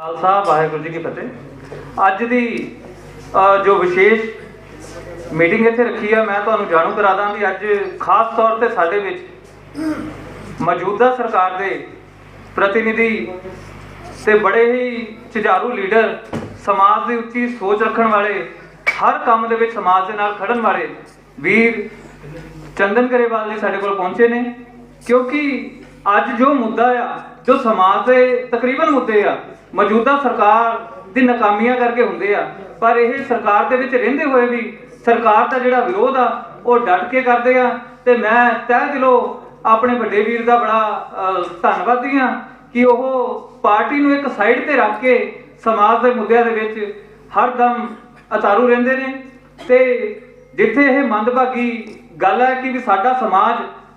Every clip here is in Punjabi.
ਖਾਲਸਾ, ਵਾਹਿਗੁਰੂ ਜੀ ਕੀ ਫਤਿਹ। ਅੱਜ ਦੀ ਜੋ ਵਿਸ਼ੇਸ਼ ਮੀਟਿੰਗ ਇੱਥੇ ਰੱਖੀ ਆ, ਮੈਂ ਤੁਹਾਨੂੰ ਜਾਣੂ ਕਰਾ ਦਾਂ ਵੀ ਅੱਜ ਖਾਸ ਤੌਰ ਤੇ ਸਾਡੇ ਵਿੱਚ ਮੌਜੂਦਾ ਸਰਕਾਰ ਦੇ ਪ੍ਰਤੀਨਿਧੀ ਤੇ ਬੜੇ ਹੀ ਝੁਝਾਰੂ ਲੀਡਰ ਸਮਾਜ ਦੀ ਉੱਚੀ ਸੋਚ ਰੱਖਣ ਵਾਲੇ, ਹਰ ਕੰਮ ਦੇ ਵਿੱਚ ਸਮਾਜ ਦੇ ਨਾਲ ਖੜਨ ਵਾਲੇ ਵੀਰ ਚੰਦਨ ਗਰੇਵਾਲ ਜੀ ਸਾਡੇ ਕੋਲ ਪਹੁੰਚੇ ਨੇ। ਕਿਉਂਕਿ ਅੱਜ ਜੋ ਮੁੱਦਾ ਆ, ਜੋ ਸਮਾਜ ਦੇ ਤਕਰੀਬਨ ਮੁੱਦੇ ਆ ਮੌਜੂਦਾ ਸਰਕਾਰ ਦੀ ਨਾਕਾਮੀਆਂ ਕਰਕੇ ਹੁੰਦੇ ਆ, ਪਰ ਇਹ ਸਰਕਾਰ ਦੇ ਵਿੱਚ ਰਹਿੰਦੇ ਹੋਏ ਵੀ ਸਰਕਾਰ ਦਾ ਜਿਹੜਾ ਵਿਰੋਧ ਆ, ਉਹ ਡਟ ਕੇ ਕਰਦੇ ਆ ਤੇ ਮੈਂ ਤਹਿ ਦਿਲੋਂ ਆਪਣੇ ਵੱਡੇ ਵੀਰ ਦਾ ਬੜਾ ਧੰਨਵਾਦੀ ਆ ਕਿ ਉਹ ਪਾਰਟੀ ਨੂੰ ਇੱਕ ਸਾਈਡ ਤੇ ਰੱਖ ਕੇ ਸਮਾਜ ਦੇ ਮੁੱਦਿਆਂ ਦੇ ਵਿੱਚ ਹਰਦਮ ਅਤਾਰੂ ਰਹਿੰਦੇ ਨੇ ਤੇ ਜਿੱਥੇ ਇਹ ਮੰਦਭਾਗੀ ਗੱਲ ਹੈ ਕਿ ਵੀ ਸਾਡਾ ਸਮਾਜ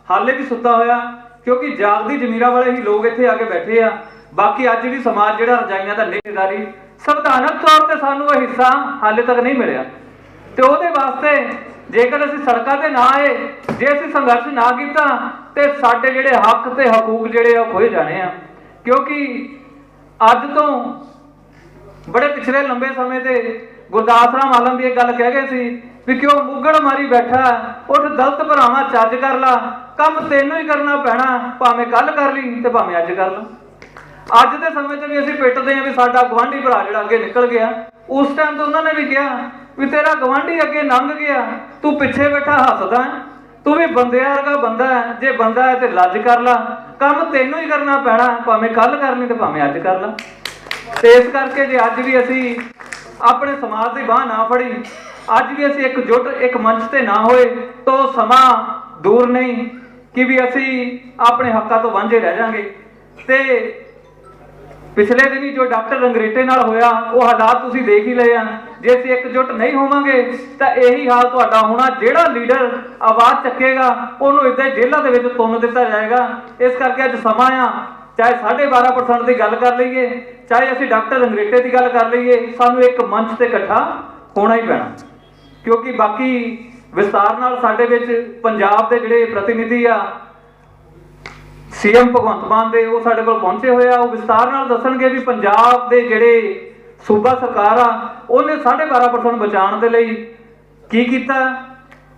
ਹਾਲੇ ਵੀ ਸੁੱਤਾ ਹੋਇਆ, ਕਿਉਂਕਿ ਜਾਗਦੀ ਜ਼ਮੀਰਾਂ ਵਾਲੇ ਹੀ ਲੋਕ ਇੱਥੇ ਆ ਕੇ ਬੈਠੇ ਆ ਬਾਕੀ ਅੱਜ ਵੀ ਸਮਾਜ ਜਿਹੜਾ ਰਜਾਈਆਂ ਦਾ ਨਿਗਰਾਨੀ ਸੰਵਿਧਾਨਕ ਤੌਰ ਤੇ ਸਾਨੂੰ ਉਹ ਹਿੱਸਾ ਹਾਲੇ ਤੱਕ ਨਹੀਂ ਮਿਲਿਆ। ਤੇ ਉਹਦੇ ਵਾਸਤੇ ਜੇਕਰ ਅਸੀਂ ਸੜਕਾਂ ਤੇ ਨਾ ਆਏ, ਜੇ ਅਸੀਂ ਸੰਘਰਸ਼ ਨਾ ਕੀਤਾ, ਤੇ ਸਾਡੇ ਜਿਹੜੇ ਹੱਕ ਤੇ ਹਕੂਕ ਜਿਹੜੇ ਆ ਉਹ ਖੋਏ ਜਾਣੇ ਆ। ਕਿਉਂਕਿ ਅੱਜ ਤੋਂ ਬੜੇ ਪਿਛਲੇ ਲੰਬੇ ਸਮੇਂ ਤੇ ਗੁਰਦਾਸ ਰਾਮ ਆਲਮ ਵੀ ਇਹ ਗੱਲ ਕਹਿ ਗਏ ਸੀ ਵੀ ਕਿਉਂ ਮੁੱਗੜ ਮਾਰੀ ਬੈਠਾ, ਉੱਠ ਦਲਤ ਭਰਾਵਾਂ ਚੱਜ ਕਰ ਲਾ, ਕੰਮ ਤੈਨੂੰ ਹੀ ਕਰਨਾ ਪੈਣਾ, ਭਾਵੇਂ ਕੱਲ ਕਰ ਲਈ ਤੇ ਭਾਵੇਂ ਅੱਜ ਕਰ ਲਾ। ਅੱਜ ਦੇ ਸਮੇਂ 'ਚ ਵੀ ਅਸੀਂ ਪਿੱਟਦੇ ਹਾਂ ਵੀ ਸਾਡਾ ਗਵਾਂਢੀ ਭਰਾ ਜਿਹੜਾ ਅੱਗੇ ਨਿਕਲ ਗਿਆ, ਉਸ ਟਾਈਮ ਤੇ ਉਹਨਾਂ ਨੇ ਵੀ ਕਿਹਾ ਵੀ ਤੇਰਾ ਗਵਾਂਢੀ ਅੱਗੇ ਲੰਘ ਗਿਆ, ਤੂੰ ਪਿੱਛੇ ਬੈਠਾ ਹੱਸਦਾ ਤੂੰ ਵੀ ਬੰਦਿਆਂ ਵਰਗਾ ਬੰਦਾ ਹੈ, ਜੇ ਬੰਦਾ ਹੈ ਤੇ ਲੱਜ ਕਰ ਲਾ, ਕੰਮ ਤੈਨੂੰ ਹੀ ਕਰਨਾ ਪੈਣਾ, ਭਾਵੇਂ ਕੱਲ ਕਰਨੀ ਤੇ ਭਾਵੇਂ ਅੱਜ ਕਰ ਲਾ। ਤੇ ਇਸ ਕਰਕੇ ਜੇ ਅੱਜ ਵੀ ਅਸੀਂ ਆਪਣੇ ਸਮਾਜ ਦੀ ਬਾਹ ਨਾ ਫੜੀ, ਅੱਜ ਵੀ ਅਸੀਂ ਇੱਕ ਜੁਟ, ਇੱਕ ਮੰਚ ਤੇ ਨਾ ਹੋਏ, ਤਾਂ ਉਹ ਸਮਾਂ ਦੂਰ ਨਹੀਂ ਕਿ ਵੀ ਅਸੀਂ ਆਪਣੇ ਹੱਕਾਂ ਤੋਂ ਵਾਂਝੇ ਰਹਿ ਜਾਾਂਗੇ। ਤੇ ਪਿਛਲੇ ਦਿਨੀ ਜੋ ਡਾਕਟਰ ਰੰਗਰੇਟੇ ਨਾਲ ਹੋਇਆ, ਉਹ ਹਾਲਾਤ ਤੁਸੀਂ ਦੇਖ ਹੀ ਲਏ ਆ। ਜੇ ਅਸੀਂ ਇਕਜੁੱਟ ਨਹੀਂ ਹੋਵਾਂਗੇ, ਤਾਂ ਇਹੀ ਹਾਲ ਤੁਹਾਡਾ ਹੋਣਾ। ਜਿਹੜਾ ਲੀਡਰ ਆਵਾਜ਼ ਚੱਕੇਗਾ, ਉਹਨੂੰ ਇੱਦਾਂ ਜੇਲ੍ਹਾਂ ਦੇ ਵਿੱਚ ਤੁੰਨ ਦਿੱਤਾ ਜਾਏਗਾ। ਇਸ ਕਰਕੇ ਅੱਜ ਸਮਾਂ ਆ। ਚਾਹੇ 12.5% ਦੀ ਗੱਲ ਕਰ ਲਈਏ, ਚਾਹੇ ਅਸੀਂ ਡਾਕਟਰ ਰੰਗਰੇਟੇ ਦੀ ਗੱਲ ਕਰ ਲਈਏ, ਸਾਨੂੰ ਇੱਕ ਮੰਚ ਤੇ ਇਕੱਠਾ ਹੋਣਾ ਹੀ ਪੈਣਾ। ਕਿਉਂਕਿ ਬਾਕੀ ਵਿਸਤਾਰ ਨਾਲ ਸਾਡੇ ਵਿੱਚ ਪੰਜਾਬ ਦੇ ਜਿਹੜੇ ਪ੍ਰਤੀਨਿਧੀ ਆ ਸੀਐਮ ਭਗਵੰਤ ਮਾਨ ਦੇ ਉਹ ਸਾਡੇ ਕੋਲ ਪਹੁੰਚੇ ਹੋਏ ਆ, ਉਹ ਵਿਸਤਾਰ ਨਾਲ ਦੱਸਣਗੇ ਵੀ ਪੰਜਾਬ ਦੇ ਜਿਹੜੇ ਸੂਬਾ ਸਰਕਾਰ ਆ, ਉਹਨੇ 12.5% ਬਚਾਉਣ ਦੇ ਲਈ ਕੀ ਕੀਤਾ?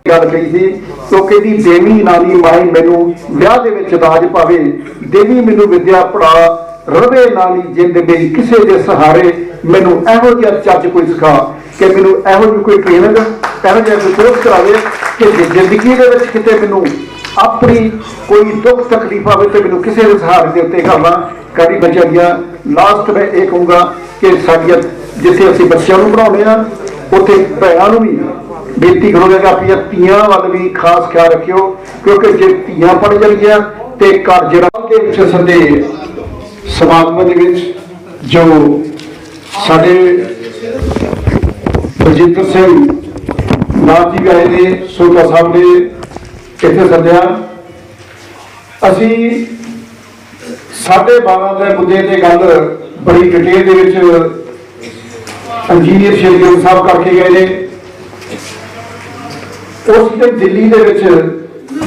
ਗੱਲ ਕਹੀ ਸੀ ਤੋ ਕਹਿੰਦੀ ਦੇਵੀ ਨਾਲੀ ਮਾਈ ਮੈਨੂੰ ਵਿਆਹ ਦੇ ਵਿੱਚ ਦਾਜ ਪਾਵੇ, ਦੇਵੀ ਮੈਨੂੰ ਵਿਦਿਆ ਪੜਾ ਰਵੇ ਨਾਲੀ ਜਿੰਦ ਮੇਰੀ ਕਿਸੇ ਦੇ ਸਹਾਰੇ ਮੈਨੂੰ ਇਹੋ ਜਿਹਾ ਚੱਜ ਕੋਈ ਸਿਖਾ ਕਿ ਮੈਨੂੰ ਇਹੋ ਜਿਹੀ ਕੋਈ ਟ੍ਰੇਨਿੰਗ ਇਹੋ ਜਿਹਾ ਕੋਈ ਕੋਰਸ ਕਰਾਵੇ ਕਿ ਜ਼ਿੰਦਗੀ ਦੇ ਵਿੱਚ ਕਿਤੇ ਮੈਨੂੰ ਆਪਣੀ ਕੋਈ ਦੁੱਖ ਤਕਲੀਫ ਆਵੇ ਤੇ ਮੈਨੂੰ ਕਿਸੇ ਦੇ ਸਹਾਰੇ ਦੇ ਉੱਤੇ ਕਰਨਾ ਕਦੀ ਬੱਚਿਆਂ ਦੀਆਂ ਲਾਸਟ ਮੈਂ ਇਹ ਕਹੂੰਗਾ ਕਿ ਸਾਡੀਆਂ ਜਿੱਥੇ ਅਸੀਂ ਬੱਚਿਆਂ ਨੂੰ ਪੜਾਉਂਦੇ ਆ ਉੱਥੇ ਭੈਣਾਂ ਨੂੰ ਵੀ ਬੇਨਤੀ ਕਰੋਗੇ ਕਿ ਆਪਣੀਆਂ ਧੀਆਂ ਵੱਲ ਵੀ ਖਾਸ ਖਿਆਲ ਰੱਖਿਓ, ਕਿਉਂਕਿ ਜੇ ਧੀਆਂ ਪੜ ਜਾਣਗੀਆਂ ਤੇ ਘਰ ਜਿਹੜਾ ਦੇ ਵਿੱਚ ਸਦੇ ਸਮਾਗਮ ਦੇ ਵਿੱਚ ਜੋ ਸਾਡੇ ਬਲਜਿੰਦਰ ਸਿੰਘ ਨਾਮ ਜੀ ਆਏ ਨੇ, ਸੋਤਾ ਸਾਹਿਬ ਨੇ ਇੱਥੇ ਸੱਦਿਆ? ਅਸੀਂ ਸਾਡੇ 12 ਦੇ ਮੁੱਦੇ ਤੇ ਗੱਲ ਬੜੀ ਡਿਟੇਲ ਦੇ ਵਿੱਚ ਇੰਜੀਨੀਅਰ ਸ਼ੇਰਗਿਲ ਸਾਹਿਬ ਕਰਕੇ ਗਏ ਨੇ। ਉਸ ਦਿਨ ਦਿੱਲੀ ਦੇ ਵਿੱਚ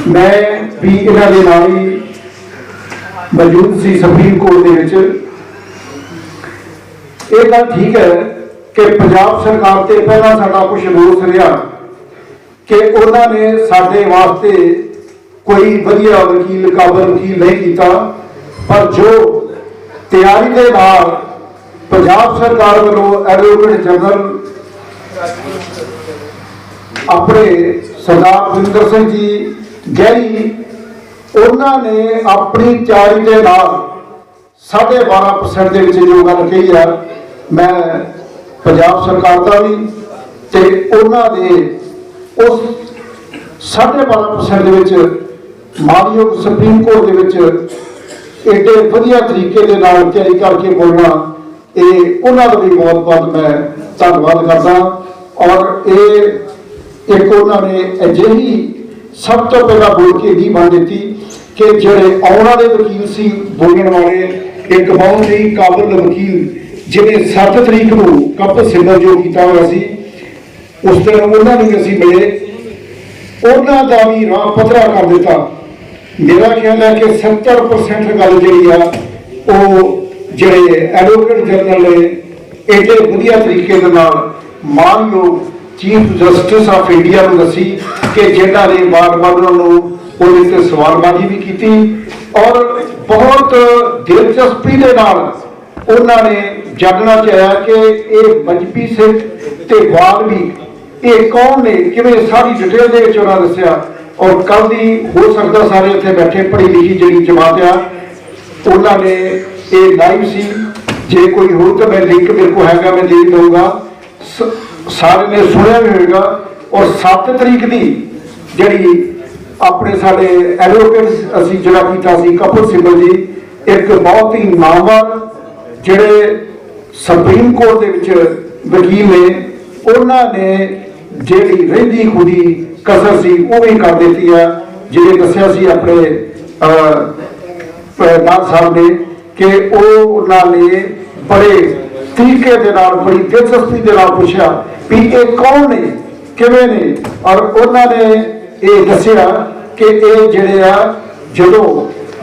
ਮੈਂ ਵੀ ਇਹਨਾਂ ਦੇ ਨਾਲ ਹੀ ਮੌਜੂਦ ਸੀ ਸੁਪਰੀਮ ਕੋਰਟ ਦੇ ਵਿੱਚ। ਇਹ ਗੱਲ ਠੀਕ ਹੈ ਕਿ ਪੰਜਾਬ ਸਰਕਾਰ ਤੇ ਪਹਿਲਾਂ ਸਾਡਾ ਕੁਝ ਰੋਸ ਰਿਹਾ। ਕਿ ਉਹਨਾਂ ਨੇ ਸਾਡੇ ਵਾਸਤੇ ਕੋਈ ਵਧੀਆ ਵਕੀਲ, ਕਾਬਲ ਵਕੀਲ ਨਹੀਂ ਕੀਤਾ। ਪਰ ਜੋ ਤਿਆਰੀ ਦੇ ਨਾਲ ਪੰਜਾਬ ਸਰਕਾਰ ਵੱਲੋਂ ਐਡਵੋਕੇਟ ਜਨਰਲ ਆਪਣੇ ਸਰਦਾਰ ਵਿੰਦਰ ਸਿੰਘ ਜੀ ਗਹਿਰੀ, ਉਹਨਾਂ ਨੇ ਆਪਣੀ ਤਿਆਰੀ ਦੇ ਨਾਲ 12.5% ਦੇ ਵਿੱਚ ਜੋ ਗੱਲ ਕਹੀ ਆ ਮੈਂ ਪੰਜਾਬ ਸਰਕਾਰ ਦਾ ਵੀ ਤੇ ਉਹਨਾਂ ਦੇ ਉਸ 12.5% ਦੇ ਵਿੱਚ ਮਾਨਯੋਗ ਸੁਪਰੀਮ ਕੋਰਟ ਦੇ ਵਿੱਚ ਏਡੇ ਵਧੀਆ ਤਰੀਕੇ ਦੇ ਨਾਲ ਤਿਆਰੀ ਕਰਕੇ ਬੋਲਣਾ, ਇਹ ਉਹਨਾਂ ਦਾ ਵੀ ਬਹੁਤ ਬਹੁਤ ਮੈਂ ਧੰਨਵਾਦ ਕਰਦਾ। ਔਰ ਇਹ ਇੱਕ ਉਹਨਾਂ ਨੇ ਅਜਿਹੀ ਸਭ ਤੋਂ ਪਹਿਲਾਂ ਬੋਲ ਕੇ ਦੀ ਬਣ ਦਿੱਤੀ ਕਿ ਜਿਹੜੇ ਆਉਣ ਵਾਲੇ ਵਕੀਲ ਸੀ ਬੋਲਣ ਵਾਲੇ ਇੱਕ ਬਹੁਤ ਹੀ ਕਾਬਿਲ ਵਕੀਲ, ਜਿਹਨੇ 7 ਤਰੀਕ ਨੂੰ ਕੱਪ ਸਿੰਬਲ ਜੋ ਕੀਤਾ ਹੋਇਆ ਸੀ ਉਸ ਦਿਨ ਉਹਨਾਂ ਨੂੰ ਵੀ ਅਸੀਂ ਮਿਲੇ। ਉਹਨਾਂ ਦਾ ਵੀ ਰਾਹ ਪੱਧਰਾ ਕਰ ਦਿੱਤਾ। ਮੇਰਾ ਖਿਆਲ ਹੈ ਕਿ 70% ਗੱਲ ਜਿਹੜੀ ਆ, ਉਹ ਜਿਹੜੇ ਐਡਵੋਕੇਟ ਜਨਰਲ ਨੇ ਏਡੇ ਵਧੀਆ ਤਰੀਕੇ ਦੇ ਨਾਲ ਮਾਨਯੋਗ ਚੀਫ ਜਸਟਿਸ ਆਫ ਇੰਡੀਆ ਨੂੰ ਦੱਸੀ ਕਿ ਜਿਨ੍ਹਾਂ ਨੇ ਵਾਰ-ਵਾਰ ਉਹਨਾਂ ਨੂੰ ਉਹਦੇ ਤੇ ਸਵਾਲਬਾਜ਼ੀ ਵੀ ਕੀਤੀ ਔਰ ਬਹੁਤ ਦਿਲਚਸਪੀ ਦੇ ਨਾਲ ਉਹਨਾਂ ਨੇ ਜਾਣਨਾ ਚਾਹਿਆ ਕਿ ਇਹ ਮਜਬੀ ਸਿੱਖ ਤੇ ਵੀ ਇਹ ਕੌਣ ਨੇ? ਕਿਵੇਂ ਸਾਰੀ ਡਿਟੇਲ ਦੇ ਵਿੱਚ ਉਹਨਾਂ ਦੱਸਿਆ? ਔਰ ਕੱਲ ਦੀ ਹੋ ਸਕਦਾ ਸਾਰੇ ਇੱਥੇ ਬੈਠੇ ਪੜ੍ਹੀ ਲਿਖੀ ਜਿਹੜੀ ਜਮਾਤ ਆ, ਉਹਨਾਂ ਨੇ ਇਹ ਲਾਈਵ ਸੀ। ਜੇ ਕੋਈ ਹੋਰ ਤਾਂ ਮੈਂ ਲਿੰਕ ਮੇਰੇ ਕੋਲ ਹੈਗਾ, ਮੈਂ ਦੇ ਦਊਂਗਾ। ਸ- ਸਾਰੇ ਨੇ ਸੁਣਿਆ ਵੀ ਹੋਵੇਗਾ। ਔਰ 7 ਤਰੀਕ ਦੀ ਜਿਹੜੀ ਆਪਣੇ ਸਾਡੇ ਐਡਵੋਕੇਟ ਅਸੀਂ ਜਿਹੜਾ ਕੀਤਾ ਸੀ ਕਪੂਰ ਸਿੱਬਲ ਜੀ, ਇੱਕ ਬਹੁਤ ਹੀ ਨਾਮਵਰ ਜਿਹੜੇ ਸੁਪਰੀਮ ਕੋਰਟ ਦੇ ਵਿੱਚ ਵਕੀਲ ਨੇ ਉਹਨਾਂ ਨੇ ਜਿਹੜੀ ਰਹਿੰਦੀ ਖੁਦੀ ਕਸਰ ਸੀ, ਉਹ ਵੀ ਕਰ ਦਿੱਤੀ ਆ। ਜਿਹੜੇ ਦੱਸਿਆ ਸੀ ਆਪਣੇ, ਅਹ ਸਾਹਿਬ ਨੇ ਕਿ ਉਹ ਉਹਨਾਂ ਨੇ ਬੜੇ ਤਰੀਕੇ ਦੇ ਨਾਲ, ਬੜੀ ਦਿਲਚਸਪੀ ਦੇ ਨਾਲ ਪੁੱਛਿਆ ਵੀ ਇਹ ਕੌਣ ਨੇ, ਕਿਵੇਂ ਨੇ? ਔਰ ਉਹਨਾਂ ਨੇ ਇਹ ਦੱਸਿਆ ਕਿ ਇਹ ਜਿਹੜੇ ਆ, ਜਦੋਂ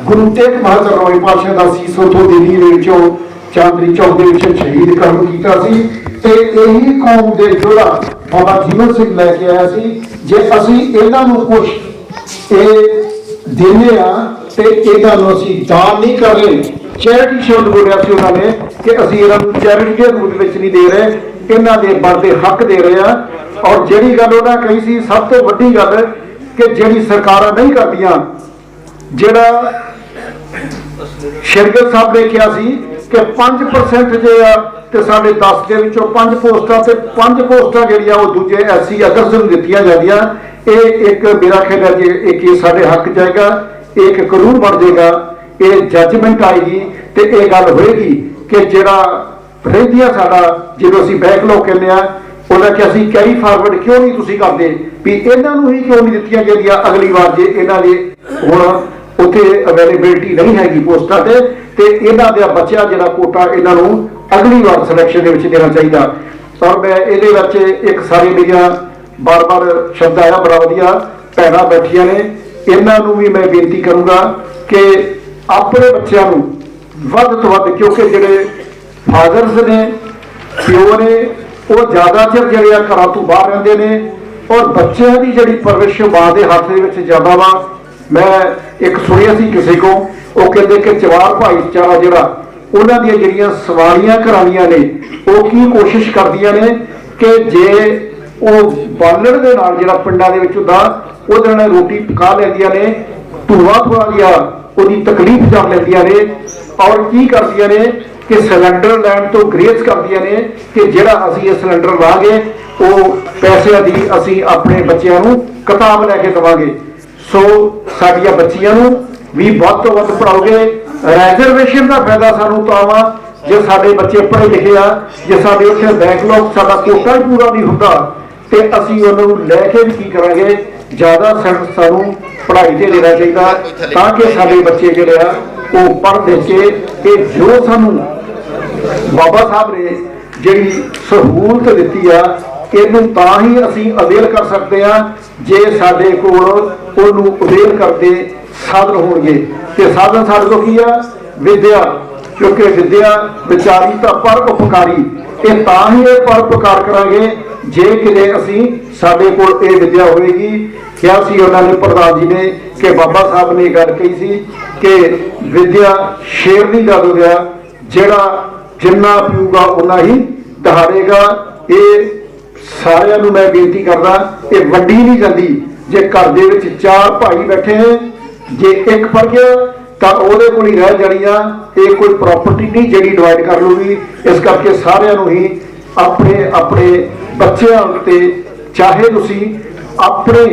ਗੁਰੂ ਤੇਗ ਬਹਾਦਰ ਰੋਏ ਪਾਤਸ਼ਾਹ ਦਾ ਸੀਸ ਉਥੋਂ ਦਿੱਲੀ ਦੇ ਵਿੱਚੋਂ ਚਾਂਦਨੀ ਚੌਕ ਦੇ ਵਿੱਚ ਸ਼ਹੀਦ ਕਰਨ ਕੀਤਾ ਸੀ ਤੇ ਇਹੀ ਕੌਮ ਦੇ ਜੋੜਾ ਬਾਬਾ ਜੀਵਨ ਸਿੰਘ ਲੈ ਕੇ ਆਇਆ ਸੀ। ਜੇ ਅਸੀਂ ਇਹਨਾਂ ਨੂੰ ਕੁਝ ਇਹ ਦਿੰਦੇ ਆ ਤੇ ਇਹਨਾਂ ਨੂੰ ਅਸੀਂ ਦਾਨ ਨਹੀਂ ਕਰ ਰਹੇ ਚੈਰਿਟੀ ਸ਼ਬਦ ਬੋਲਿਆ ਸੀ ਉਹਨਾਂ ਨੇ ਕਿ ਅਸੀਂ ਇਹਨਾਂ ਨੂੰ ਚੈਰਿਟੀ ਦੇ ਰੂਪ ਵਿੱਚ ਨਹੀਂ ਦੇ ਰਹੇ, ਇਹਨਾਂ ਦੇ ਬਣਦੇ ਹੱਕ ਦੇ ਰਹੇ ਆ। ਔਰ ਜਿਹੜੀ ਗੱਲ ਉਹਨਾਂ ਕਹੀ ਸੀ, ਸਭ ਤੋਂ ਵੱਡੀ ਗੱਲ ਕਿ ਜਿਹੜੀ ਸਰਕਾਰਾਂ ਨਹੀਂ ਕਰਦੀਆਂ, ਜਿਹੜਾ ਸ਼ਰਗਲ ਸਾਹਿਬ ਨੇ ਕਿਹਾ ਸੀ ਕਿ 5% ਜੇ ਆ ਤੇ ਸਾਡੇ 10 ਦੇ ਵਿੱਚੋਂ 5 ਪੋਸਟਾਂ ਤੇ 5 ਪੋਸਟਾਂ ਜਿਹੜੀਆਂ ਉਹ ਦੂਜੇ ਐਸਸੀ ਅਦਰਸ ਨੂੰ ਦਿੱਤੀਆਂ ਜਾਂਦੀਆਂ। ਇਹ ਇੱਕ ਮੇਰਾ ਖਿਆਲ ਹੈ ਜੇ ਇਹ ਕੇਸ ਸਾਡੇ ਹੱਕ ਜਾਏਗਾ ਇੱਕ ਕਾਨੂੰਨ ਬਣ ਜਾਏਗਾ, ਇਹ ਜੱਜਮੈਂਟ ਆਏਗੀ ਤੇ ਇਹ ਗੱਲ ਹੋਏਗੀ ਕਿ ਜਿਹੜਾ ਰਹਿੰਦੀਆਂ ਸਾਡਾ ਜਦੋਂ ਅਸੀਂ ਬੈਕਲੌਗ ਕਹਿੰਦੇ ਆ, ਉਹਨਾਂ ਕਿ ਅਸੀਂ ਕੈਰੀ ਫਾਰਵਰਡ ਕਿਉਂ ਨਹੀਂ ਤੁਸੀਂ ਕਰਦੇ? ਵੀ ਇਹਨਾਂ ਨੂੰ ਹੀ ਕਿਉਂ ਨਹੀਂ ਦਿੱਤੀਆਂ ਜਾਂਦੀਆਂ ਅਗਲੀ ਵਾਰ ਜੇ ਇਹਨਾਂ ਦੇ ਹੁਣ ਉੱਥੇ ਅਵੇਲੇਬਿਲਟੀ ਨਹੀਂ ਹੈਗੀ ਪੋਸਟਾਂ ਤੇ ਤੇ ਇਹਨਾਂ ਦਾ ਬੱਚਿਆ ਜਿਹੜਾ ਕੋਟਾ, ਇਹਨਾਂ ਨੂੰ ਅਗਲੀ ਵਾਰ ਸਿਲੈਕਸ਼ਨ ਦੇ ਵਿੱਚ ਦੇਣਾ ਚਾਹੀਦਾ। ਔਰ ਮੈਂ ਇਹਦੇ ਵਿੱਚ ਇੱਕ ਸਾਰੀ ਮੇਰੀਆਂ ਬਾਰ-ਬਾਰ ਸ਼ਬਦ ਆਇਆ ਬੜਾ ਵਧੀਆ ਭੈਣਾਂ ਬੈਠੀਆਂ ਨੇ। ਇਹਨਾਂ ਨੂੰ ਵੀ ਮੈਂ ਬੇਨਤੀ ਕਰੂੰਗਾ ਕਿ ਆਪਣੇ ਬੱਚਿਆਂ ਨੂੰ ਵੱਧ ਤੋਂ ਵੱਧ, ਕਿਉਂਕਿ ਜਿਹੜੇ ਫਾਦਰਸ ਨੇ, ਪਿਓ ਨੇ, ਉਹ ਜ਼ਿਆਦਾ ਚਿਰ ਜਿਹੜੇ ਆ ਘਰਾਂ ਤੋਂ ਬਾਹਰ ਰਹਿੰਦੇ ਨੇ, ਔਰ ਬੱਚਿਆਂ ਦੀ ਜਿਹੜੀ ਪਰਵਰਿਸ਼ ਮਾਂ ਦੇ ਹੱਥ ਦੇ ਵਿੱਚ ਜ਼ਿਆਦਾ ਵਾ। ਮੈਂ ਇੱਕ ਸੁਣਿਆ ਸੀ ਕਿਸੇ ਕੋ ਉਹ ਕਹਿੰਦੇ ਕਿ ਚਵਾਰ ਭਾਈਚਾਰਾ ਜਿਹੜਾ, ਉਹਨਾਂ ਦੀਆਂ ਜਿਹੜੀਆਂ ਸਵਾਰੀਆਂ ਕਰਾਉਣੀਆਂ ਨੇ, ਉਹ ਕੀ ਕੋਸ਼ਿਸ਼ ਕਰਦੀਆਂ ਨੇ ਕਿ ਜੇ ਉਹ ਬਾਲਣ ਦੇ ਨਾਲ ਜਿਹੜਾ ਪਿੰਡਾਂ ਦੇ ਵਿੱਚ ਹੁੰਦਾ, ਉਹਦੇ ਨਾਲ ਰੋਟੀ ਪਕਾ ਲੈਂਦੀਆਂ ਨੇ ਧੂਆ ਥੋੜਾ ਜਿਹਾ ਉਹਦੀ ਤਕਲੀਫ ਜਾਣ ਲੈਂਦੀਆਂ ਨੇ ਔਰ ਕੀ ਕਰਦੀਆਂ ਨੇ ਕਿ ਸਿਲੰਡਰ ਲੈਣ ਤੋਂ ਗ੍ਰੇਸ ਕਰਦੀਆਂ ਨੇ ਕਿ ਜਿਹੜਾ ਅਸੀਂ ਇਹ ਸਿਲੰਡਰ ਲਾਂਗੇ, ਉਹ ਪੈਸਿਆਂ ਦੀ ਅਸੀਂ ਆਪਣੇ ਬੱਚਿਆਂ ਨੂੰ ਕਿਤਾਬ ਲੈ ਕੇ ਦਵਾਂਗੇ। ਸੋ ਸਾਡੀਆਂ ਬੱਚੀਆਂ ਨੂੰ ਵੀ ਵੱਧ ਤੋਂ ਵੱਧ ਪੜਾਓਗੇ ਰਿਜ਼ਰਵੇਸ਼ਨ ਦਾ ਫਾਇਦਾ ਸਾਨੂੰ ਤਾਂ ਵਾ, ਜੇ ਸਾਡੇ ਬੱਚੇ ਪੜ੍ਹੇ ਲਿਖੇ ਆ, ਜੇ ਸਾਡੇ ਉੱਥੇ ਬੈਕਲੌਗ ਸਾਡਾ ਕੋਟਾ ਹੀ ਪੂਰਾ ਨਹੀਂ ਹੁੰਦਾ, ਤੇ ਅਸੀਂ ਉਹਨਾਂ ਨੂੰ ਲੈ ਕੇ ਵੀ ਕੀ ਕਰਾਂਗੇ? ਜ਼ਿਆਦਾ ਸਾਨੂੰ ਪੜ੍ਹਾਈ ਤੇ ਦੇਣਾ ਚਾਹੀਦਾ, ਤਾਂ ਕਿ ਸਾਡੇ ਬੱਚੇ ਜਿਹੜੇ ਆ, ਉਹ ਪੜ੍ਹ ਦੇ ਕੇ ਇਹ ਜੋ ਸਾਨੂੰ ਬਾਬਾ ਸਾਹਿਬ ਨੇ ਜਿਹੜੀ ਸਹੂਲਤ ਦਿੱਤੀ ਆ, ਇਹਨੂੰ ਤਾਂ ਹੀ ਅਸੀਂ ਅਵੇਲ ਕਰ ਸਕਦੇ ਆ, ਜੇ ਸਾਡੇ ਕੋਲ ਉਹਨੂੰ ਅਵੇਲ ਕਰਦੇ ਸਾਧਨ ਹੋਣਗੇ। ਤੇ ਸਾਧਨ ਸਾਡੇ ਕੋਲ ਕੀ ਆ? ਵਿਦਿਆ। ਕਿਉਂਕਿ ਵਿਦਿਆ ਵਿਚਾਰੀ ਤਾਂ ਪਰ ਉਪਕਾਰੀ ਇਹ ਤਾਂ ਹੀ ਇਹ ਪਰ ਉਪਕਾਰ ਕਰਾਂਗੇ ਜੇ ਕਿਤੇ ਅਸੀਂ ਸਾਡੇ ਕੋਲ ਇਹ ਵਿਦਿਆ ਹੋਵੇਗੀ। ਕਿਹਾ ਸੀ ਉਹਨਾਂ ਨੇ ਪ੍ਰਧਾਨ ਜੀ ਨੇ ਕਿ ਬਾਬਾ ਸਾਹਿਬ ਨੇ ਇਹ ਗੱਲ ਕਹੀ ਸੀ ਕਿ ਵਿਦਿਆ ਸ਼ੇਰ ਦੀ ਗੱਲ ਹੋ ਗਿਆ ਜਿਹੜਾ ਜਿੰਨਾ ਪੀਊਗਾ ਉਨਾ ਹੀ ਦਹਾੜੇਗਾ। ਇਹ ਸਾਰਿਆਂ ਨੂੰ ਮੈਂ ਬੇਨਤੀ ਕਰਦਾ, ਇਹ ਵੱਡੀ ਨਹੀਂ ਜਾਂਦੀ। ਜੇ ਘਰ ਦੇ ਵਿੱਚ ਚਾਰ ਭਾਈ ਬੈਠੇ ਨੇ ਜੇ ਇੱਕ ਪੜ ਗਿਆ, ਤਾਂ ਉਹਦੇ ਕੋਲ ਹੀ ਰਹਿ ਜਾਣੀ ਆ। ਇਹ ਕੋਈ ਪ੍ਰਾਪਰਟੀ ਨਹੀਂ ਜਿਹੜੀ ਡਿਵਾਈਡ ਕਰ ਲੂਗੀ ਇਸ ਕਰਕੇ ਸਾਰਿਆਂ ਨੂੰ ਹੀ ਆਪਣੇ ਆਪਣੇ ਬੱਚਿਆਂ ਉੱਤੇ, ਚਾਹੇ ਤੁਸੀਂ ਆਪਣੇ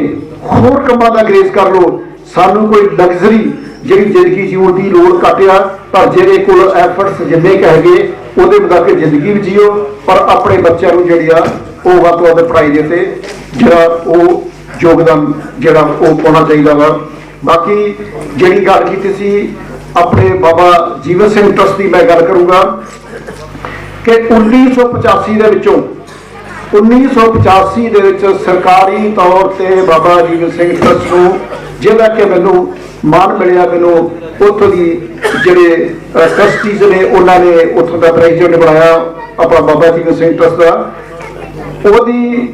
ਹੋਰ ਕੰਮਾਂ ਦਾ ਗ੍ਰੇਸ ਕਰ ਲਓ, ਸਾਨੂੰ ਕੋਈ ਲਗਜ਼ਰੀ ਜਿਹੜੀ ਜ਼ਿੰਦਗੀ ਜਿਉਣ ਦੀ ਲੋੜ ਘਟਿਆ ਪਰ ਜਿਹੜੇ ਕੋਲ ਐਫਰਟਸ ਜਿੰਨੇ ਕੁ ਹੈਗੇ, ਉਹਦੇ ਮੁਤਾਬਕ ਜ਼ਿੰਦਗੀ ਵੀ ਜੀਓ। ਪਰ ਆਪਣੇ ਬੱਚਿਆਂ ਨੂੰ ਜਿਹੜੀ ਆ, ਉਹ ਵੱਧ ਤੋਂ ਵੱਧ ਪੜ੍ਹਾਈ ਦੇ ਤੇ ਜਿਹੜਾ ਉਹ ਯੋਗਦਾਨ ਜਿਹੜਾ ਉਹ ਪਾਉਣਾ ਚਾਹੀਦਾ ਵਾ। ਬਾਕੀ ਜਿਹੜੀ ਗੱਲ ਕੀਤੀ ਸੀ, ਆਪਣੇ ਬਾਬਾ ਜੀਵਨ ਸਿੰਘ ਟਰਸਟ ਦੀ ਮੈਂ ਗੱਲ ਕਰੂੰਗਾ ਕਿ 1985 ਦੇ ਵਿੱਚੋਂ 1985 ਦੇ ਵਿੱਚ ਸਰਕਾਰੀ ਤੌਰ ਤੇ ਬਾਬਾ ਜੀਵਨ ਸਿੰਘ ਟਰਸਟ ਨੂੰ ਜਿਹਦਾ ਕਿ ਮੈਨੂੰ ਮਾਣ ਮਿਲਿਆ, ਮੈਨੂੰ ਉੱਥੋਂ ਦੀ ਜਿਹੜੇ ਟਰਸਟੀਜ਼ ਨੇ, ਉਹਨਾਂ ਨੇ ਉੱਥੋਂ ਦਾ ਪ੍ਰੈਜ਼ੀਡੈਂਟ ਬਣਾਇਆ ਆਪਣਾ ਬਾਬਾ ਜੀਵਨ ਸਿੰਘ ਟਰਸਟ ਦਾ। ਉਹਦੀ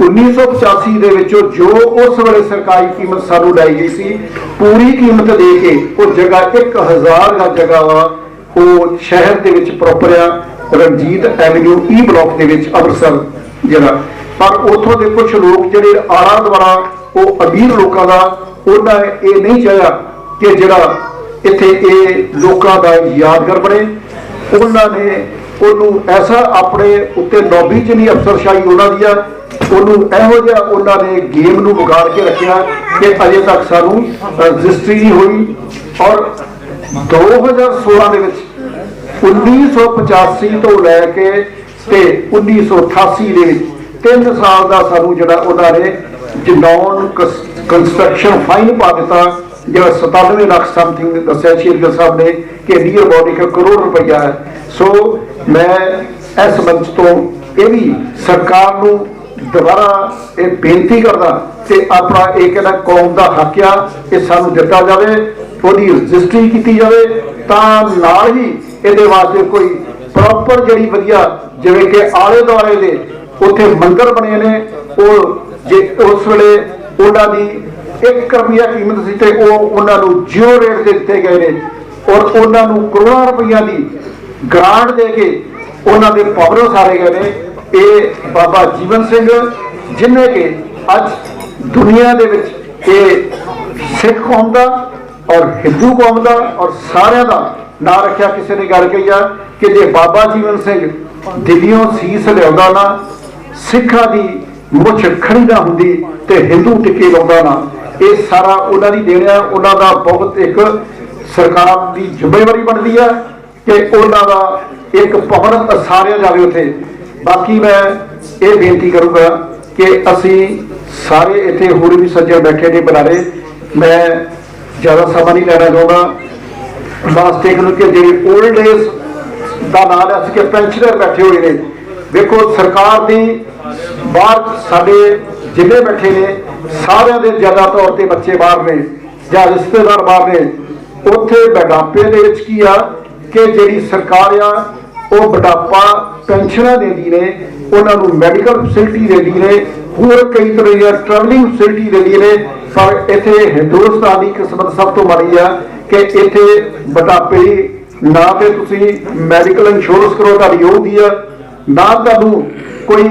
1985 ਦੇ ਵਿੱਚੋਂ ਜੋ ਉਸ ਵੇਲੇ ਸਰਕਾਰੀ ਕੀਮਤ ਸਾਨੂੰ ਲਾਈ ਗਈ ਸੀ, ਪੂਰੀ ਕੀਮਤ ਦੇ ਕੇ ਉਹ ਜਗ੍ਹਾ 1000 ਦਾ ਜਗ੍ਹਾ ਵਾ, ਉਹ ਸ਼ਹਿਰ ਦੇ ਵਿੱਚ ਪ੍ਰੋਪਰ ਆ, ਰਣਜੀਤ ਐਵਨਿਊ ਈ ਬਲਾਕ ਦੇ ਵਿੱਚ ਅੰਮ੍ਰਿਤਸਰ ਜਿਹੜਾ। ਪਰ ਉੱਥੋਂ ਦੇ ਕੁਝ ਲੋਕ ਜਿਹੜੇ ਆਲਾ ਦੁਆਲਾ, ਉਹ ਅਮੀਰ ਲੋਕਾਂ ਦਾ, ਉਹਨਾਂ ਨੇ ਇਹ ਨਹੀਂ ਚਾਹਿਆ ਕਿ ਜਿਹੜਾ ਇੱਥੇ ਇਹ ਲੋਕਾਂ ਦਾ ਯਾਦਗਾਰ ਬਣੇ। ਉਹਨਾਂ ਨੇ ਉਹਨੂੰ ਐਸਾ ਆਪਣੇ ਉੱਤੇ ਲੌਬੀ ਚ ਨਹੀਂ ਅਫਸਰਸ਼ਾਹੀ ਉਹਨਾਂ ਦੀ ਆ ਉਹਨੂੰ ਇਹੋ ਜਿਹਾ ਉਹਨਾਂ ਨੇ ਗੇਮ ਨੂੰ ਵਿਗਾੜ ਕੇ ਰੱਖਿਆ ਕਿ ਅਜੇ ਤੱਕ ਸਾਨੂੰ ਰਜਿਸਟਰੀ ਨਹੀਂ ਹੋਈ। ਔਰ 2016 ਦੇ ਵਿੱਚ 1985 ਤੋਂ ਲੈ ਕੇ ਤੇ 1988 ਦੇ ਵਿੱਚ 3 ਸਾਲ ਦਾ ਸਾਨੂੰ ਜਿਹੜਾ ਉਹਨਾਂ ਨੇ ਜਨੌਨ ਕੰਸਟਰਕਸ਼ਨ ਫਾਈਨ ਪਾ ਦਿੱਤਾ, ਜਿਹੜਾ 97 ਲੱਖ ਸਮਥਿੰਗ ਦੱਸਿਆ ਸ਼ੇਰਗਿੱਲ ਸਾਹਿਬ ਨੇ ਕਿ ਨੀਅਰ ਅਬਾਊਟ ਇੱਕ ਕਰੋੜ ਰੁਪਈਆ ਹੈ। ਸੋ ਮੈਂ ਇਸ ਮੰਚ ਤੋਂ ਇਹ ਵੀ ਸਰਕਾਰ ਨੂੰ ਦੁਬਾਰਾ ਇਹ ਬੇਨਤੀ ਕਰਦਾ ਕਿ ਆਪਣਾ ਇਹ ਕਿਹੜਾ ਕੌਮ ਦਾ ਹੱਕ ਆ, ਇਹ ਸਾਨੂੰ ਦਿੱਤਾ ਜਾਵੇ, ਉਹਦੀ ਰਜਿਸਟਰੀ ਕੀਤੀ ਜਾਵੇ, ਤਾਂ ਨਾਲ ਹੀ ਇਹਦੇ ਵਾਸਤੇ ਕੋਈ ਪ੍ਰੋਪਰ ਜਿਹੜੀ ਵਧੀਆ, ਜਿਵੇਂ ਕਿ ਆਲੇ ਦੁਆਲੇ ਦੇ ਉੱਥੇ ਮੰਦਰ ਬਣੇ ਨੇ, ਉਹ ਜੇ ਉਸ ਵੇਲੇ ਉਹਨਾਂ ਦੀ 1 ਰੁਪਿਆ ਕੀਮਤ ਸੀ ਤੇ ਉਹ ਉਹਨਾਂ ਨੂੰ ਜਿਉ ਰੇਟ ਦੇ ਦਿੱਤੇ ਗਏ ਨੇ। ਔਰ ਉਹਨਾਂ ਨੂੰ ਕਰੋੜਾਂ ਰੁਪਈਆ ਦੀ ਗ੍ਰਾਂਟ ਦੇ ਕੇ ਉਹਨਾਂ ਦੇ ਪਾਵਰ ਸਾਰੇ ਗਏ ਨੇ। ਇਹ ਬਾਬਾ ਜੀਵਨ ਸਿੰਘ ਜਿਨ੍ਹਾਂ ਕਿ ਅੱਜ ਦੁਨੀਆ ਦੇ ਵਿੱਚ ਇਹ ਸਿੱਖ ਕੌਮ ਦਾ ਔਰ ਹਿੰਦੂ ਕੌਮ ਦਾ ਔਰ ਸਾਰਿਆਂ ਦਾ ਨਾਂ ਰੱਖਿਆ ਕਿਸੇ ਨੇ ਗੱਲ ਕਹੀ ਆ ਕਿ ਜੇ ਬਾਬਾ ਜੀਵਨ ਸਿੰਘ ਦਿੱਲੀੋਂ ਸੀਸ ਲਿਆਉਂਦਾ ਨਾ, ਸਿੱਖਾਂ ਦੀ ਮੁੱਛ ਖੜੀ ਨਾ ਹੁੰਦੀ ਤੇ ਹਿੰਦੂ ਟਿੱਕੇ ਲਾਉਂਦਾ ਨਾ, ਇਹ ਸਾਰਾ ਉਹਨਾਂ ਦੀ ਦੇਣ ਆ। ਉਹਨਾਂ ਦਾ ਬਹੁਤ ਇੱਕ ਸਰਕਾਰ ਦੀ ਜ਼ਿੰਮੇਵਾਰੀ ਬਣਦੀ ਹੈ ਕਿ ਉਹਨਾਂ ਦਾ ਇੱਕ ਪਵਨ ਸਾਰਿਆ ਜਾਵੇ ਉੱਥੇ। ਬਾਕੀ ਮੈਂ ਇਹ ਬੇਨਤੀ ਕਰੂੰਗਾ ਕਿ ਅਸੀਂ ਸਾਰੇ ਇੱਥੇ ਹੋਰ ਵੀ ਸੱਜਣ ਬੈਠੇ ਨੇ ਬੁਲਾਰੇ, ਮੈਂ ਜ਼ਿਆਦਾ ਸਮਾਂ ਨਹੀਂ ਲੈਣਾ ਚਾਹੁੰਦਾ। ਲਾਸਟ ਇੱਕ ਨੂੰ ਕਿ ਜਿਹੜੇ 올ਡ ਏਜ ਦਾ ਨਾਲ ਅਸੀਂ ਕਿ ਪੈਨਸ਼ਨਰ ਬੈਠੇ ਹੋਏ ਨੇ। ਵੇਖੋ, ਸਰਕਾਰ ਦੀ ਬਾਹਰ ਸਾਡੇ ਜਿੰਨੇ ਬੈਠੇ ਨੇ, ਸਾਰਿਆਂ ਦੇ ਜ਼ਿਆਦਾ ਤੌਰ ਤੇ ਬੱਚੇ ਬਾਹਰ ਨੇ ਜਾਂ ਰਿਸ਼ਤੇਦਾਰ ਬਾਹਰ ਨੇ, ਉੱਥੇ ਬੁਢਾਪੇ ਦੇ ਵਿੱਚ ਕੀ ਆ ਕਿ ਜਿਹੜੀ ਸਰਕਾਰ ਆ ਉਹ ਬਟਾਪਾ ਪੈਨਸ਼ਨਾਂ ਦਿੰਦੀ ਨੇ, ਉਹਨਾਂ ਨੂੰ ਮੈਡੀਕਲ ਫੈਸਿਲਿਟੀ ਦਿੰਦੀ ਨੇ, ਹੋਰ ਕਈ ਤਰ੍ਹਾਂ ਦੀਆਂ ਟਰੈਵਲਿੰਗ ਫੈਸਿਲਿਟੀ ਦਿੰਦੀ ਨੇ। ਪਰ ਇੱਥੇ ਹਿੰਦੁਸਤਾਨ ਦੀ ਕਿਸਮਤ ਸਭ ਤੋਂ ਮਾੜੀ ਆ ਕਿ ਇੱਥੇ ਬਟਾਪੇ ਨਾ ਤੇ ਤੁਸੀਂ ਮੈਡੀਕਲ ਇੰਸ਼ੋਰੈਂਸ ਕਰੋ, ਤੁਹਾਡੀ ਉਹ ਹੁੰਦੀ ਆ। ਨਾ ਤੁਹਾਨੂੰ ਕੋਈ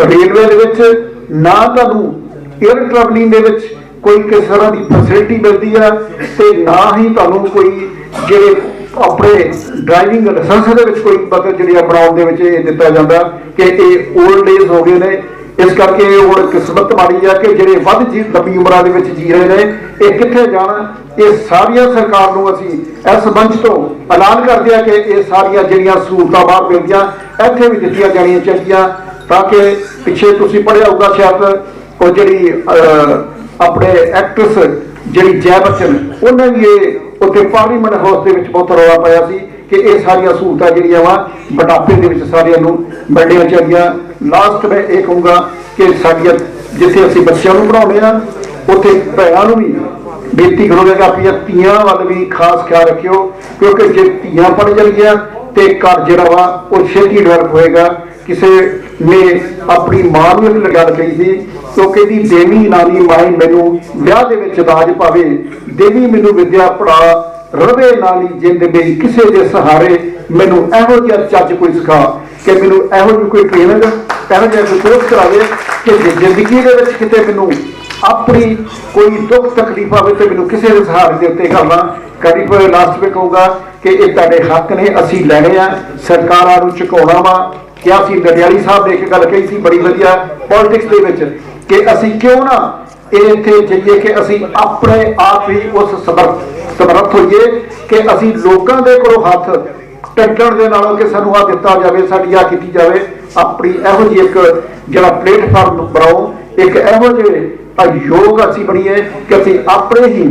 ਰੇਲਵੇ ਦੇ ਵਿੱਚ, ਨਾ ਤੁਹਾਨੂੰ 에ਅਰ ਟਰੈਵਲਿੰਗ ਦੇ ਵਿੱਚ ਕੋਈ ਕਿਸ ਤਰ੍ਹਾਂ ਦੀ ਫੈਸਿਲਿਟੀ ਮਿਲਦੀ ਆ ਤੇ ਨਾ ਹੀ ਤੁਹਾਨੂੰ ਕੋਈ ਜਿਹੜੇ ਆਪਣੇ ਡਰਾਈਵਿੰਗ ਲਾਇਸੈਂਸ ਦੇ ਵਿੱਚ ਕੋਈ ਮਤਲਬ ਜਿਹੜੀ ਆ ਬਣਾਉਣ ਦੇ ਵਿੱਚ ਇਹ ਦਿੱਤਾ ਜਾਂਦਾ ਕਿ ਇਹ 올ਡ ਏਜ ਹੋ ਗਏ ਨੇ। ਇਸ ਕਰਕੇ ਹੁਣ ਕਿਸਮਤ ਮਾੜੀ ਆ ਕਿ ਜਿਹੜੇ ਵੱਧ ਜੀ ਲੰਬੀ ਉਮਰਾਂ ਦੇ ਵਿੱਚ ਜੀ ਰਹੇ ਨੇ, ਇਹ ਕਿੱਥੇ ਜਾਣ? ਇਹ ਸਾਰੀਆਂ ਸਰਕਾਰ ਨੂੰ ਅਸੀਂ ਇਸ ਮੰਚ ਤੋਂ ਐਲਾਨ ਕਰਦੇ ਆ ਕਿ ਇਹ ਸਾਰੀਆਂ ਜਿਹੜੀਆਂ ਸਹੂਲਤਾਂ ਬਾਹਰ ਮਿਲਦੀਆਂ, ਇੱਥੇ ਵੀ ਦਿੱਤੀਆਂ ਜਾਣੀਆਂ ਚਾਹੀਦੀਆਂ ਤਾਂ ਕਿ ਪਿੱਛੇ ਤੁਸੀਂ ਪੜ੍ਹਿਆ ਹੋਊਗਾ ਸ਼ਾਇਦ ਉਹ ਜਿਹੜੀ ਆਪਣੇ ਐਕਟਰਸ ਜਿਹੜੀ ਜੈ ਬੱਚਨ ਉਹਨੇ ਵੀ ਇਹ ਉੱਥੇ ਪਾਰਲੀਮੈਂਟ ਹਾਊਸ ਦੇ ਵਿੱਚ ਬਹੁਤ ਰੌਲਾ ਪਾਇਆ ਸੀ ਕਿ ਇਹ ਸਾਰੀਆਂ ਸਹੂਲਤਾਂ ਜਿਹੜੀਆਂ ਵਾ ਬਟਾਪੇ ਦੇ ਵਿੱਚ ਸਾਰਿਆਂ ਨੂੰ ਮਿਲਣੀਆਂ ਚਾਹੀਦੀਆਂ। ਲਾਸਟ ਮੈਂ ਇਹ ਕਹੂੰਗਾ ਕਿ ਸਾਡੀਆਂ ਜਿੱਥੇ ਅਸੀਂ ਬੱਚਿਆਂ ਨੂੰ ਪੜਾਉਂਦੇ ਆ ਉੱਥੇ ਭੈਣਾਂ ਨੂੰ ਵੀ ਬੇਨਤੀ ਕਰੋਗੇ ਕਿ ਆਪਣੀਆਂ ਧੀਆਂ ਵੱਲ ਵੀ ਖਾਸ ਖਿਆਲ ਰੱਖਿਓ, ਕਿਉਂਕਿ ਜੇ ਧੀਆਂ ਪੜ ਜਾਣਗੀਆਂ ਤੇ ਘਰ ਜਿਹੜਾ ਵਾ, ਉਹ ਛੇਤੀ ਡਿਵੈਲਪ ਹੋਏਗਾ। ਕਿਸੇ ਨੇ ਆਪਣੀ ਮਾਂ ਨੂੰ ਇੱਕ ਗੱਲ ਕਹੀ ਸੀ ਉਹ ਕਹਿੰਦੀ ਦੇਵੀ ਨਾਨੀ ਮਾਈ ਮੈਨੂੰ ਵਿਆਹ ਦੇ ਵਿੱਚ ਦਾਜ ਪਾਵੇ, ਦੇਵੀ ਮੈਨੂੰ ਵਿਦਿਆ ਪੜਾ, ਰਵੇ ਨਾਲੀ ਜਿੰਦ ਮੇਰੀ ਕਿਸੇ ਦੇ ਸਹਾਰੇ, ਮੈਨੂੰ ਇਹੋ ਜਿਹਾ ਚੱਜ ਕੋਈ ਸਿਖਾ ਕਿ ਮੈਨੂੰ ਇਹੋ ਜਿਹੀ ਕੋਈ ਟ੍ਰੇਨਿੰਗ ਇਹੋ ਜਿਹਾ ਕੋਈ ਕੋਰਸ ਕਰਾਵੇ ਕਿ ਜ਼ਿੰਦਗੀ ਦੇ ਵਿੱਚ ਕਿਤੇ ਮੈਨੂੰ ਆਪਣੀ ਕੋਈ ਦੁੱਖ ਤਕਲੀਫ ਆਵੇ ਤੇ ਮੈਨੂੰ ਕਿਸੇ ਦੇ ਸਹਾਰੇ ਦੇ ਉੱਤੇ ਕਰਨਾ ਕਦੀ ਕੋਈ ਲਾਸਟ ਵਿੱਚ ਕਹੂੰਗਾ ਕਿ ਇਹ ਤੁਹਾਡੇ ਹੱਕ ਨੇ, ਅਸੀਂ ਲੈਣੇ ਆ, ਸਰਕਾਰਾਂ ਨੂੰ ਚੁਕਾਉਣਾ ਵਾ। ਕਿਹਾ ਸੀ ਗੜਿਆਲੀ ਸਾਹਿਬ ਨੇ ਇੱਕ ਗੱਲ ਕਹੀ ਸੀ, ਬੜੀ ਵਧੀਆ ਪੋਲਿਟਿਕਸ ਦੇ ਵਿੱਚ। ਕਿ ਅਸੀਂ ਕਿਉਂ ਨਾ ਇਹ ਇੱਥੇ ਜਾਈਏ ਕਿ ਅਸੀਂ ਆਪਣੇ ਆਪ ਹੀ ਉਸ ਸਮਰਥ, ਸਮਰੱਥ ਹੋਈਏ ਕਿ ਅਸੀਂ ਲੋਕਾਂ ਦੇ ਕੋਲੋਂ ਹੱਥ ਟੱਕਣ ਦੇ ਨਾਲੋਂ ਕਿ ਸਾਨੂੰ ਆ ਦਿੱਤਾ ਜਾਵੇ, ਸਾਡੀ ਆ ਕੀਤੀ ਜਾਵੇ। ਆਪਣੀ ਇਹੋ ਜਿਹੀ ਇੱਕ ਜਿਹੜਾ ਪਲੇਟਫਾਰਮ ਬਣਾਓ ਇੱਕ ਇਹੋ ਜਿਹੇ ਯੋਗ ਅਸੀਂ ਬਣੀਏ ਕਿ ਅਸੀਂ ਆਪਣੇ ਹੀ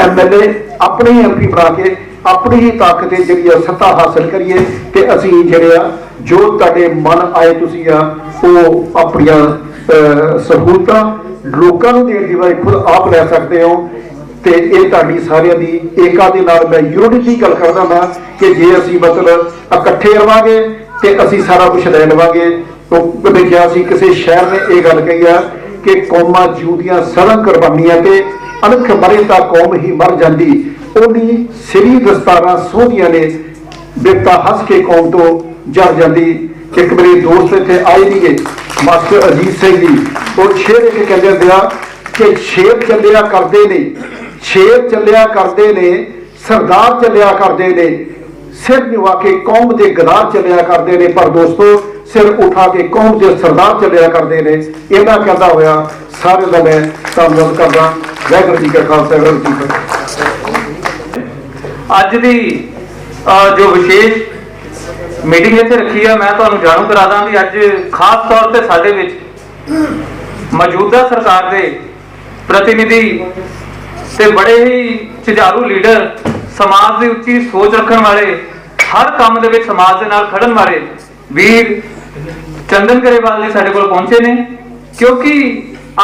ਐਮਐਲਏ ਆਪਣੇ ਹੀ ਐਮਪੀ ਬਣਾ ਕੇ, ਆਪਣੀ ਹੀ ਤਾਕਤ ਤੇ ਜਿਹੜੀ ਆ ਸੱਤਾ ਹਾਸਲ ਕਰੀਏ ਤੇ ਅਸੀਂ ਜਿਹੜੇ ਆ ਜੋ ਤੁਹਾਡੇ ਮਨ ਆਏ ਤੁਸੀਂ ਆ, ਉਹ ਆਪਣੀਆਂ ਸਹੂਲਤਾਂ ਲੋਕਾਂ ਨੂੰ ਦੇਣ ਦੀ ਬਜਾਏ ਖੁਦ ਆਪ ਲੈ ਸਕਦੇ ਹੋ। ਤੇ ਇਹ ਤੁਹਾਡੀ ਸਾਰਿਆਂ ਦੀ ਏਕਾ ਦੇ ਨਾਲ ਮੈਂ ਯੂਨਿਟੀ ਦੀ ਗੱਲ ਕਰਦਾ ਹਾਂ ਕਿ ਜੇ ਅਸੀਂ ਮਤਲਬ ਇਕੱਠੇ ਰਵਾਂਗੇ ਤੇ ਅਸੀਂ ਸਾਰਾ ਕੁਝ ਲੈ ਲਵਾਂਗੇ। ਉਹ ਕਦੇ ਸੀ, ਕਿਸੇ ਸ਼ਹਿਰ ਨੇ ਇਹ ਗੱਲ ਕਹੀ ਆ ਕਿ ਕੌਮਾਂ ਜੂਦੀਆਂ ਸੜਕ ਕੁਰਬਾਨੀਆਂ ਤੇ ਅਣਖ ਮਰੇ ਤਾਂ ਕੌਮ ਹੀ ਮਰ ਜਾਂਦੀ। ਉਹਦੀ ਸ੍ਰੀ ਦਸਤਾਰਾਂ ਸੋਹਣੀਆਂ ਨੇ ਬੇਟਾ ਹੱਸ ਕੇ ਕੌਮ ਤੋਂ ਜਰ ਜਾਂਦੀ। ਇੱਕ ਮੇਰੇ ਦੋਸਤ ਇੱਥੇ ਆਏ ਸੀਗੇ। ਮਾਸਟਰ ਅਜੀਤ ਸਿੰਘ ਜੀ, ਉਹ ਸ਼ੇਰ ਇੱਕ ਕਹਿੰਦੇ ਹੁੰਦੇ ਆ ਕਿ ਸ਼ੇਰ ਚੱਲਿਆ ਕਰਦੇ ਨੇ ਸ਼ੇਰ ਚੱਲਿਆ ਕਰਦੇ ਨੇ, ਸਰਦਾਰ ਚੱਲਿਆ ਕਰਦੇ ਨੇ, ਸਿਰ ਨਿਵਾ ਕੇ ਕੌਮ ਦੇ ਗਦਾਰ ਚੱਲਿਆ ਕਰਦੇ ਨੇ, ਪਰ ਦੋਸਤੋ ਸਿਰ ਉਠਾ ਕੇ ਕੌਮ ਦੇ ਸਰਦਾਰ ਚੱਲਿਆ ਕਰਦੇ ਨੇ, ਇਹਨਾਂ ਕਹਿੰਦਾ ਹੋਇਆ ਸਾਰੇ ਦਾ ਮੈਂ ਧੰਨਵਾਦ ਕਰਦਾ, ਵਾਹਿਗੁਰੂ ਜੀ ਕਾ ਖਾਲਸਾ, ਵਾਹਿਗੁਰੂ ਜੀ ਕੀ ਫਤਿਹ। ਅੱਜ ਦੀ ਜੋ ਵਿਸ਼ੇਸ਼ ਮੀਟਿੰਗ ਇੱਥੇ ਰੱਖੀ ਆ, ਮੈਂ ਤੁਹਾਨੂੰ ਜਾਣੂ ਕਰਾ ਦਾਂ ਵੀ ਅੱਜ ਖਾਸ ਤੌਰ ਤੇ ਸਾਡੇ ਵਿੱਚ ਮੌਜੂਦਾ ਸਰਕਾਰ ਦੇ ਪ੍ਰਤੀਨਿਧੀ ਤੇ ਬੜੇ ਹੀ ਝੁਝਾਰੂ ਲੀਡਰ ਸਮਾਜ ਦੀ ਉੱਚੀ ਸੋਚ ਰੱਖਣ ਵਾਲੇ, ਹਰ ਕੰਮ ਦੇ ਵਿੱਚ ਸਮਾਜ ਦੇ ਨਾਲ ਖੜਨ ਵਾਲੇ ਵੀਰ ਚੰਦਨ ਗਰੇਵਾਲ ਜੀ ਸਾਡੇ ਕੋਲ ਪਹੁੰਚੇ ਨੇ। ਕਿਉਂਕਿ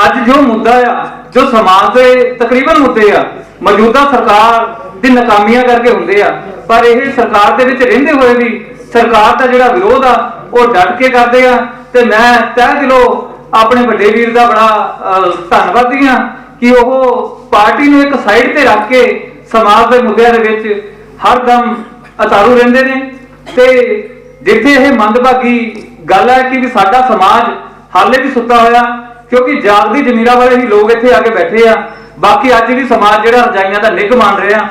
ਅੱਜ ਜੋ ਮੁੱਦਾ ਆ, ਜੋ ਸਮਾਜ ਦੇ ਤਕਰੀਬਨ ਮੁੱਦੇ ਆ, ਮੌਜੂਦਾ ਸਰਕਾਰ ਦੀ ਨਾਕਾਮੀਆਂ ਕਰਕੇ ਹੁੰਦੇ ਆ, ਪਰ ਇਹ ਸਰਕਾਰ ਦੇ ਵਿੱਚ ਰਹਿੰਦੇ ਹੋਏ ਵੀ ਸਰਕਾਰ ਦਾ ਜਿਹੜਾ ਵਿਰੋਧ ਆ, ਉਹ ਡਟ ਕੇ ਕਰਦੇ ਆ ਤੇ ਮੈਂ ਤਹਿ ਦਿਲੋਂ ਆਪਣੇ ਵੱਡੇ ਵੀਰ ਦਾ ਬੜਾ ਧੰਨਵਾਦੀ ਆ ਕਿ ਉਹ ਪਾਰਟੀ ਨੂੰ ਇੱਕ ਸਾਈਡ ਤੇ ਰੱਖ ਕੇ ਸਮਾਜ ਦੇ ਮੁੱਦਿਆਂ ਦੇ ਵਿੱਚ ਹਰ ਦਮ ਅਤਾਰੂ ਰਹਿੰਦੇ ਨੇ। ਤੇ ਜਿੱਥੇ ਇਹ ਮੰਦਭਾਗੀ ਗੱਲ ਹੈ ਕਿ ਵੀ ਸਾਡਾ ਸਮਾਜ ਹਾਲੇ ਵੀ ਸੁੱਤਾ ਹੋਇਆ, ਕਿਉਂਕਿ ਜਾਗਦੀ ਜ਼ਮੀਰਾਂ ਵਾਲੇ ਹੀ ਲੋਕ ਇੱਥੇ ਆ ਕੇ ਬੈਠੇ ਆ। ਬਾਕੀ ਅੱਜ ਵੀ ਸਮਾਜ ਜਿਹੜਾ ਰਜਾਈਆਂ ਦਾ ਨਿੱਘ ਮੰਨ ਰਿਹਾ।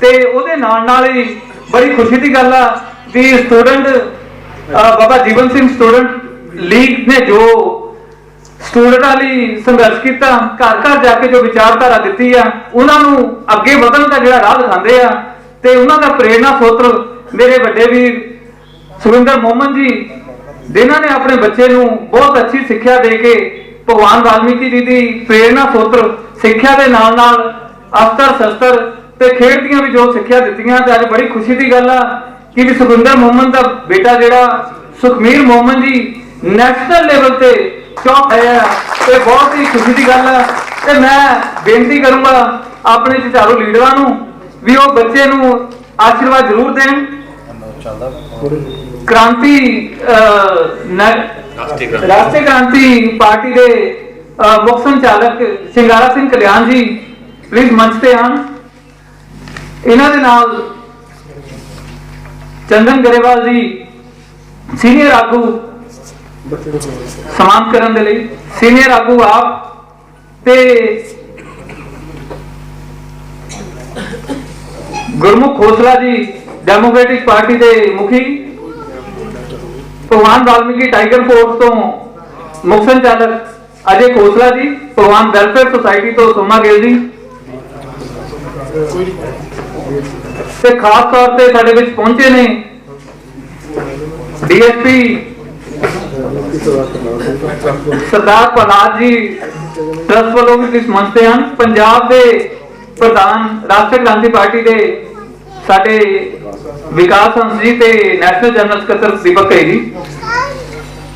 ਤੇ ਉਹਦੇ ਨਾਲ ਨਾਲ ਹੀ ਬੜੀ ਖੁਸ਼ੀ ਦੀ ਗੱਲ ਆ ਵੀ student Baba Jiwan Singh student league ਨੇ ਜੋ ਸਟੂਡੈਂਟਾਂ ਲਈ ਸੰਘਰਸ਼ ਕੀਤਾ, ਘਰ ਘਰ ਜਾ ਕੇ ਜੋ ਵਿਚਾਰਧਾਰਾ ਦਿੱਤੀ ਆ, ਉਹਨਾਂ ਨੂੰ ਅੱਗੇ ਵਧਣ ਦਾ ਜਿਹੜਾ ਰਾਹ ਦਿਖਾਉਂਦੇ ਆ, ਤੇ ਉਹਨਾਂ ਦਾ ਪ੍ਰੇਰਣਾ ਸੋਤਰ ਮੇਰੇ ਵੱਡੇ ਵੀਰ ਸੁਰਿੰਦਰ ਮੋਹਮਨ ਜੀ, ਜਿਨ੍ਹਾਂ ਨੇ ਆਪਣੇ ਬੱਚੇ ਨੂੰ ਬਹੁਤ ਅੱਛੀ ਸਿੱਖਿਆ ਦੇ ਕੇ ਭਗਵਾਨ ਵਾਲਮੀਕੀ ਜੀ ਦੀ ਪ੍ਰੇਰਣਾ ਸੋਤਰ, ਸਿੱਖਿਆ ਦੇ ਨਾਲ ਨਾਲ ਅਸਤਰ ਸ਼ਸਤਰ ਤੇ ਖੇਡ ਦੀਆਂ ਵੀ ਜੋ ਸਿੱਖਿਆ ਦਿੱਤੀਆਂ, ਤੇ ਅੱਜ ਬੜੀ ਖੁਸ਼ੀ ਦੀ ਗੱਲ ਆ ਕਿ ਵੀ ਸੁਰਿੰਦਰ ਮੋਹਮਨ ਦਾ ਬੇਟਾ ਜਿਹੜਾ ਸੁਖਮੀਰ ਮੋਹਮਨ ਜੀ ਨੈਸ਼ਨਲ ਲੈਵਲ ਤੇ ਚੌਕ ਆਇਆ ਤੇ ਬਹੁਤ ਹੀ ਖੁਸ਼ੀ ਦੀ ਗੱਲ ਆ। ਤੇ ਮੈਂ ਬੇਨਤੀ ਕਰੂੰਗਾ ਆਪਣੇ ਚਾਰੋ ਲੀਡਰਾਂ ਨੂੰ ਵੀ ਉਹ ਬੱਚੇ ਨੂੰ ਆਸ਼ੀਰਵਾਦ ਜ਼ਰੂਰ ਦੇਣ। ਕ੍ਰਾਂਤੀ ਰਾਸ਼ਟਰੀ ਕ੍ਰਾਂਤੀ। ਪਾਰਟੀ ਦੇ ਮੁੱਖ ਸੰਚਾਲਕ ਸਿੰਗਾਰਾ ਸਿੰਘ ਕਲਿਆਣ ਜੀ ਪਲੀਜ਼ ਮੰਚ ਤੇ ਆਣ ਇਹਨਾਂ ਦੇ ਨਾਲ ਚੰਦਨ ਗਰੇਵਾਲ ਜੀ ਸੀਨੀਅਰ ਆਗੂ ਸਮਾਨ ਕਰਨ ਦੇ ਲਈ। ਸੀਨੀਅਰ ਆਗੂ ਆਪ ਤੇ ਗੁਰਮੁਖ ਖੋਸਲਾ ਜੀ ਡੈਮੋਕ੍ਰੈਟਿਕ ਪਾਰਟੀ ਦੇ ਮੁਖੀ, ਭਗਵਾਨ ਵਾਲਮੀਕੀ ਟਾਈਗਰ ਫੋਰਸ ਤੋਂ ਮੁੱਖ ਸੰਚਾਲਕ ਅਜੇ ਖੋਸਲਾ ਜੀ, ਭਗਵਾਨ ਵੈਲਫੇਅਰ ਸੁਸਾਇਟੀ ਤੋਂ ਸੋਮਾ ਗਿੱਲ ਜੀ। ਤੇ ਖਾਸ ਤੌਰ ਤੇ ਸਾਡੇ ਵਿੱਚ ਪਹੁੰਚੇ ਨੇ ਡੀਐਸਪੀ ਸਰਦਾਰ ਪ੍ਰਹਲਾਦ ਜੀ। ਟਰਸਟ ਵੱਲੋਂ ਵੀ ਇਸ ਮੰਚ ਤੇ ਹਨ, ਪੰਜਾਬ ਦੇ ਪ੍ਰਧਾਨ ਰਾਸ਼ਟਰੀ ਕ੍ਰਾਂਤੀ ਪਾਰਟੀ ਦੇ ਸਾਡੇ ਵਿਕਾਸ ਹੰਸ ਜੀ ਤੇ ਨੈਸ਼ਨਲ ਜਨਰਲ ਸਕੱਤਰ ਦੀਪਕ ਘਈ ਜੀ।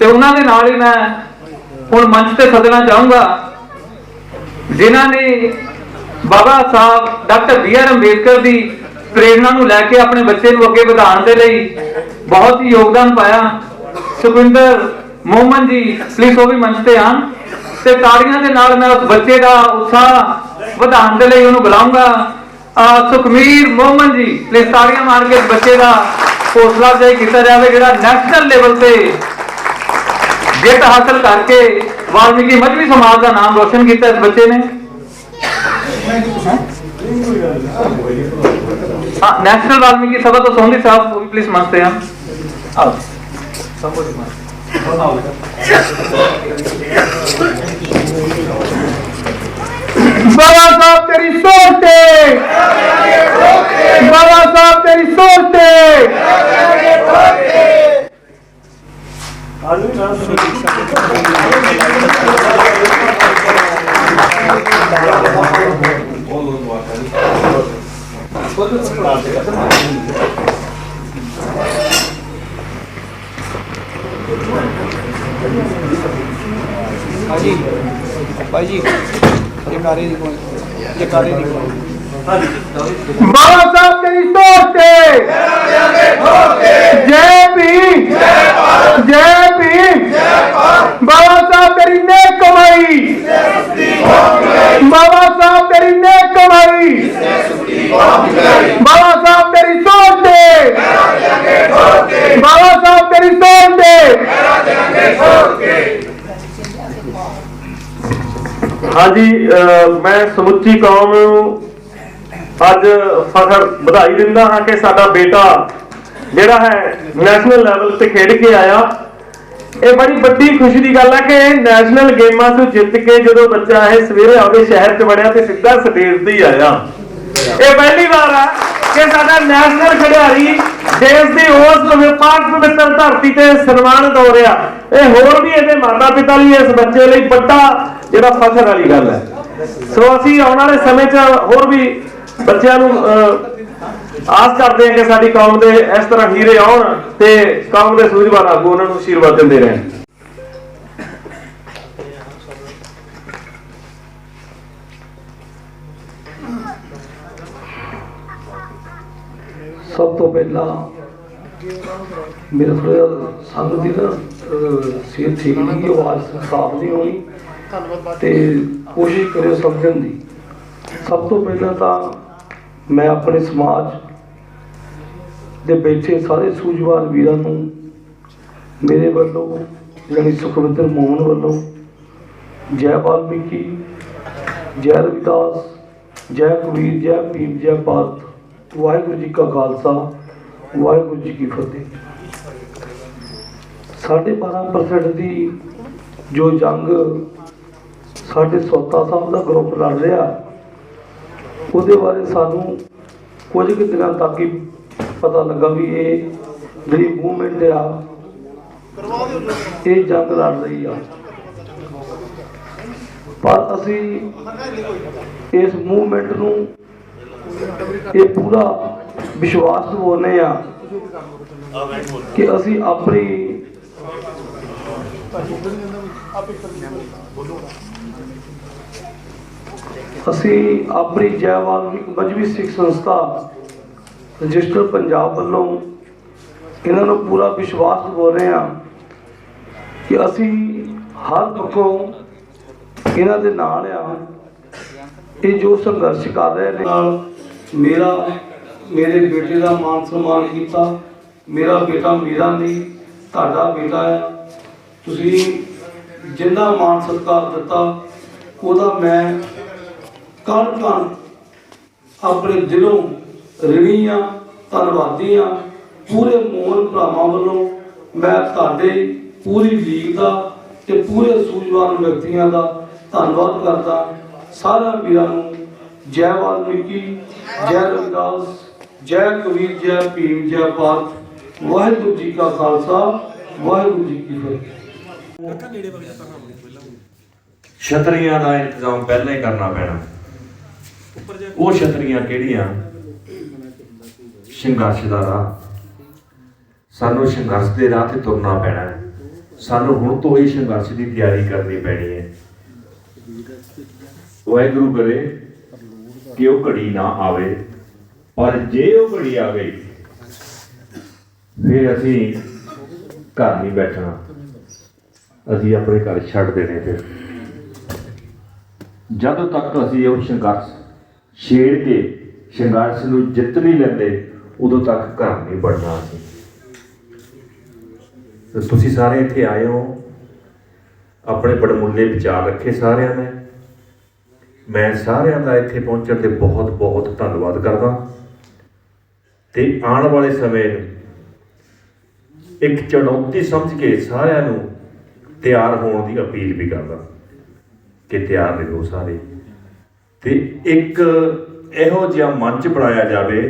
ਤੇ ਉਹਨਾਂ ਦੇ ਨਾਲ ਹੀ ਮੈਂ ਹੁਣ ਮੰਚ ਤੇ ਸੱਦਣਾ ਚਾਹੂੰਗਾ, ਜਿਨ੍ਹਾਂ ਨੇ Baba Sahib, doctor B R Ambedkar ਦੀ ਪ੍ਰੇਰਣਾ ਨੂੰ ਲੈ ਕੇ ਆਪਣੇ ਬੱਚੇ ਨੂੰ ਅੱਗੇ ਵਧਾਉਣ ਦੇ ਲਈ ਬਹੁਤ ਹੀ ਯੋਗਦਾਨ ਪਾਇਆ। ਸੁਖਵਿੰਦਰ ਮੋਹਮਨ ਜੀ ਪਲੀਜ਼ ਉਹ ਵੀ ਮੰਚ ਤੇ ਆਣ ਤੇ ਤਾੜੀਆਂ ਦੇ ਨਾਲ ਮੈਂ ਉਸ ਬੱਚੇ ਦਾ ਉਤਸ਼ਾਹ ਵਧਾਉਣ ਦੇ ਲਈ ਉਹਨੂੰ ਬੁਲਾਉਂਗਾ। ਸੁਖਮੀਰ ਮੋਹਮਨ ਜੀ ਪਲੀਜ਼ ਤਾੜੀਆਂ ਮਾਰ ਕੇ ਬੱਚੇ ਦਾ ਹੌਸਲਾ ਅਫਜ਼ਾਈ ਕੀਤਾ ਜਾਵੇ, ਜਿਹੜਾ ਨੈਸ਼ਨਲ ਲੈਵਲ ਤੇ ਜਿੱਤ ਹਾਸਲ ਕਰਕੇ ਵਾਲਮੀਕੀ ਮਜਬੀ ਸਮਾਜ ਦਾ ਨਾਮ ਰੋਸ਼ਨ ਕੀਤਾ ਇਸ ਬੱਚੇ ਨੇ। ਹਾਂ ਨੈਸ਼ਨਲ ਵਾਲਮੀਕੀ ਸਭਾ ਤੋਂ ਸੋਹਣੀ ਸਾਹਿਬ ਉਹ ਵੀ ਪਲੀਜ਼ ਮੰਚਤੇ ਹਨ ਆਓ ਸੰਬੋਧਿਤ ਮਾਰ ਬਾਬਾ ਸਾਹਿਬ ਤੇਰੀ ਸੋਚ ਤੇ ਬਾਬਾ ਸਾਹਿਬ ਤੇਰੀ ਸੋਚ ਤੇ ਭਾਜੀ ਭਾਜੀ ਜਕਾਰੇ ਦੀ ਕੋਈ ਜਕਾਰੇ ਦੀ ਕੋਈ। ਬਾਬਾ ਸਾਹਿਬ ਤੇਰੀ ਸੋਚ ਤੇ ਜੈ ਭੀਮ ਜੈ ਭੀਮ ਬਾਬਾ ਸਾਹਿਬ ਤੇਰੀ ਨੇਕ ਕਮਾਈ ਬਾਬਾ ਸਾਹਿਬ ਤੇਰੀ ਨੇਕ ਕਮਾਈ ਬਾਬਾ ਸਾਹਿਬ ਤੇਰੀ ਸੋਚ ਤੇ ਬਾਬਾ ਸਾਹਿਬ ਤੇਰੀ ਸੋਚ ਤੇ ਹਾਂਜੀ ਅਹ ਮੈਂ ਸਮੁੱਚੀ ਕੌਮ ਨੂੰ ਅੱਜ ਫਖਰ ਵਧਾਈ ਦਿੰਦਾ ਹਾਂ ਕਿ ਸਾਡਾ ਬੇਟਾ ਜਿਹੜਾ ਹੈ ਨੈਸ਼ਨਲ ਲੈਵਲ ਤੇ ਖੇਡ ਕੇ ਆਇਆ। ਇਹ ਬੜੀ ਵੱਡੀ ਖੁਸ਼ੀ ਦੀ ਗੱਲ ਹੈ ਕਿ ਨੈਸ਼ਨਲ ਗੇਮਾਂ ਤੋਂ ਜਿੱਤ ਕੇ ਜਦੋਂ ਬੱਚਾ ਇਹ ਸਵੇਰੇ ਆਪਦੇ ਸ਼ਹਿਰ 'ਚ ਵੜਿਆ ਤੇ ਸਿੱਧਾ ਸਟੇਜ ਤੇ ਹੀ ਆਇਆ। ਇਹ ਪਹਿਲੀ ਵਾਰ ਹੈ ਕਿ ਸਾਡਾ ਨੈਸ਼ਨਲ ਖਿਡਾਰੀ ਦੇਸ਼ ਦੀ ਉਸ ਵਿਪਾਕ ਪਵਿੱਤਰ ਧਰਤੀ ਤੇ ਸਨਮਾਨਿਤ ਹੋ ਰਿਹਾ। ਇਹ ਹੋਰ ਵੀ ਇਹਦੇ ਮਾਤਾ ਪਿਤਾ ਲਈ ਇਸ ਬੱਚੇ ਲਈ ਵੱਡਾ ਜਿਹੜਾ ਫਖਰ ਵਾਲੀ ਗੱਲ ਹੈ। ਸੋ ਅਸੀਂ ਆਉਣ ਵਾਲੇ ਸਮੇਂ 'ਚ ਹੋਰ ਵੀ ਬੱਚਿਆਂ ਨੂੰ ਆਸ ਕਰਦੇ ਹਾਂ ਕਿ ਸਾਡੀ ਕੌਮ ਦੇ ਇਸ ਤਰ੍ਹਾਂ ਹੀਰੇ ਆਉਣ ਤੇ ਕੌਮ ਦੇ ਸੂਝਵਾਨ ਆਗੂ ਉਹਨਾਂ ਨੂੰ ਆਸ਼ੀਰਵਾਦ ਦਿੰਦੇ ਰਹਿਣ। ਸਭ ਤੋਂ ਪਹਿਲਾਂ ਮੇਰਾ ਥੋੜਾ ਸੰਗ ਦੀ ਨਾ ਅਹ, ਠੀਕ ਨਹੀਂ ਗੀ, ਆਵਾਜ਼ ਸਾਫ਼ ਨਹੀਂ ਹੋਣੀ ਤੇ ਕੋਸ਼ਿਸ਼ ਕਰਿਓ ਸਮਝਣ ਦੀ। ਸਭ ਤੋਂ ਪਹਿਲਾਂ ਤਾਂ ਮੈਂ ਆਪਣੇ ਸਮਾਜ ਦੇ ਬੈਠੇ ਸਾਰੇ ਸੂਝਵਾਨ ਵੀਰਾਂ ਨੂੰ, ਮੇਰੇ ਵੱਲੋਂ ਯਾਨੀ ਸੁਖਵਿੰਦਰ ਮੋਹਨ ਵੱਲੋਂ ਜੈ ਵਾਲਮੀਕੀ, ਜੈ ਰਵਿਦਾਸ, ਜੈ ਕਬੀਰ, ਜੈ ਭੀਮ, ਜੈ ਭਾਰਤ, ਵਾਹਿਗੁਰੂ ਜੀ ਕਾ ਖਾਲਸਾ, ਵਾਹਿਗੁਰੂ ਜੀ ਕੀ ਫਤਿਹ। ਸਾਢੇ 12% ਦੀ ਜੋ ਜੰਗ ਸਾਡੇ ਸੋਤਾ ਸਾਹਿਬ ਦਾ ਗਰੁੱਪ ਲੜ ਰਿਹਾ ਉਹਦੇ ਬਾਰੇ ਸਾਨੂੰ ਕੁਝ ਕੁ ਦਿਨਾਂ ਤੱਕ ਹੀ ਪਤਾ ਲੱਗਾ ਵੀ ਇਹ ਜਿਹੜੀ ਮੂਵਮੈਂਟ ਆ, ਇਹ ਜੰਗ ਲੜ ਰਹੀ ਆ। ਪਰ ਅਸੀਂ ਇਸ ਮੂਵਮੈਂਟ ਨੂੰ ਇਹ ਪੂਰਾ ਵਿਸ਼ਵਾਸ ਦਿਵਾਉਂਦੇ ਆ ਕਿ ਅਸੀਂ ਆਪਣੀ ਅਸੀਂ ਆਪਣੀ ਜੈ ਮਜਬੀ ਸਿੱਖ ਸੰਸਥਾ ਰਜਿਸਟਰ ਪੰਜਾਬ ਵੱਲੋਂ ਇਹਨਾਂ ਨੂੰ ਪੂਰਾ ਵਿਸ਼ਵਾਸ ਦਿਵਾ ਰਹੇ ਹਾਂ ਕਿ ਅਸੀਂ ਹਰ ਪੱਖੋਂ ਇਹਨਾਂ ਦੇ ਨਾਲ ਆ। ਇਹ ਜੋ ਸੰਘਰਸ਼ ਕਰ ਰਹੇ ਨੇ। ਨਾਲ ਮੇਰਾ, ਮੇਰੇ ਬੇਟੇ ਦਾ ਮਾਨ ਸਨਮਾਨ ਕੀਤਾ। ਮੇਰਾ ਬੇਟਾ ਮੇਰਾ ਨਹੀਂ, ਤੁਹਾਡਾ ਬੇਟਾ ਹੈ। ਤੁਸੀਂ ਜਿੰਨਾ ਮਾਨ ਸਤਿਕਾਰ ਦਿੱਤਾ, ਉਹਦਾ ਮੈਂ ਕਣ ਆਪਣੇ ਦਿਲੋਂ ਰਿਣੀ ਆ ਧੰਨਵਾਦੀ ਆ ਪੂਰੇ ਮੋਹਨ ਭਰਾਵਾਂ ਵੱਲੋਂ ਮੈਂ ਤੁਹਾਡੇ ਪੂਰੀ ਲੀਗ ਦਾ ਤੇ ਪੂਰੇ ਸੂਝਵਾਨ ਵਿਅਕਤੀਆਂ ਦਾ ਧੰਨਵਾਦ ਕਰਦਾ। ਸਾਰਿਆਂ ਵੀਰਾਂ ਨੂੰ ਜੈ ਵਾਲਮੀਕੀ ਜੈ ਰਵਿਦਾਸ ਜੈ ਕਬੀਰ ਜੈ ਭੀਮ ਜੈ ਭਾਰਤ। ਵਾਹਿਗੁਰੂ ਜੀ ਕਾ ਖਾਲਸਾ ਵਾਹਿਗੁਰੂ ਜੀ ਕੀ ਫਤਿਹ। ਛਤਰੀਆਂ ਦਾ ਇੰਤਜ਼ਾਮ ਪਹਿਲਾਂ ਹੀ ਕਰਨਾ ਪੈਣਾ। ਉਹ ਛਤਰੀਆਂ ਕਿਹੜੀਆਂ? ਸੰਘਰਸ਼ ਦਾ ਰਾਹ। ਸਾਨੂੰ ਸੰਘਰਸ਼ ਦੇ ਰਾਹ ਤੇ ਤੁਰਨਾ ਪੈਣਾ ਹੈ। ਸਾਨੂੰ ਹੁਣ ਤੋਂ ਹੀ ਸੰਘਰਸ਼ ਦੀ ਤਿਆਰੀ ਕਰਨੀ ਪੈਣੀ ਹੈ। ਵਾਹਿਗੁਰੂ ਕਰੇ ਕਿ ਉਹ ਘੜੀ ਨਾ ਆਵੇ। ਪਰ ਜੇ ਉਹ ਘੜੀ ਆ ਗਈ ਫਿਰ ਅਸੀਂ ਘਰ ਨਹੀਂ ਬੈਠਣਾ। ਅਸੀਂ ਆਪਣੇ ਘਰ ਛੱਡ ਦੇਣੇ ਫਿਰ। ਜਦੋਂ ਤੱਕ ਅਸੀਂ ਉਹ ਸੰਘਰਸ਼ ਛੇੜ ਕੇ ਸੰਘਰਸ਼ ਨੂੰ ਜਿੱਤ ਨਹੀਂ ਲੈਂਦੇ, ਉਦੋਂ ਤੱਕ ਘਰ ਨਹੀਂ ਵੜਨਾ ਅਸੀਂ ਤੁਸੀਂ ਸਾਰੇ ਇੱਥੇ ਆਏ ਹੋ। ਆਪਣੇ ਬੜਮੁੱਲੇ ਵਿਚਾਰ ਰੱਖੇ ਸਾਰਿਆਂ ਨੇ। ਮੈਂ ਸਾਰਿਆਂ ਦਾ ਇੱਥੇ ਪਹੁੰਚਣ ਤੇ ਬਹੁਤ ਬਹੁਤ ਧੰਨਵਾਦ ਕਰਦਾ। ਤੇ ਆਉਣ ਵਾਲੇ ਸਮੇਂ ਨੂੰ ਇੱਕ ਚੁਣੌਤੀ ਸਮਝ ਕੇ ਸਾਰਿਆਂ ਨੂੰ ਤਿਆਰ ਹੋਣ ਦੀ ਅਪੀਲ ਵੀ ਕਰਦਾ। ਕਿ ਤਿਆਰ ਰਹੋ ਸਾਰੇ। ਤੇ ਇੱਕ ਇਹੋ ਜਿਹਾ ਮੰਚ ਬਣਾਇਆ ਜਾਵੇ,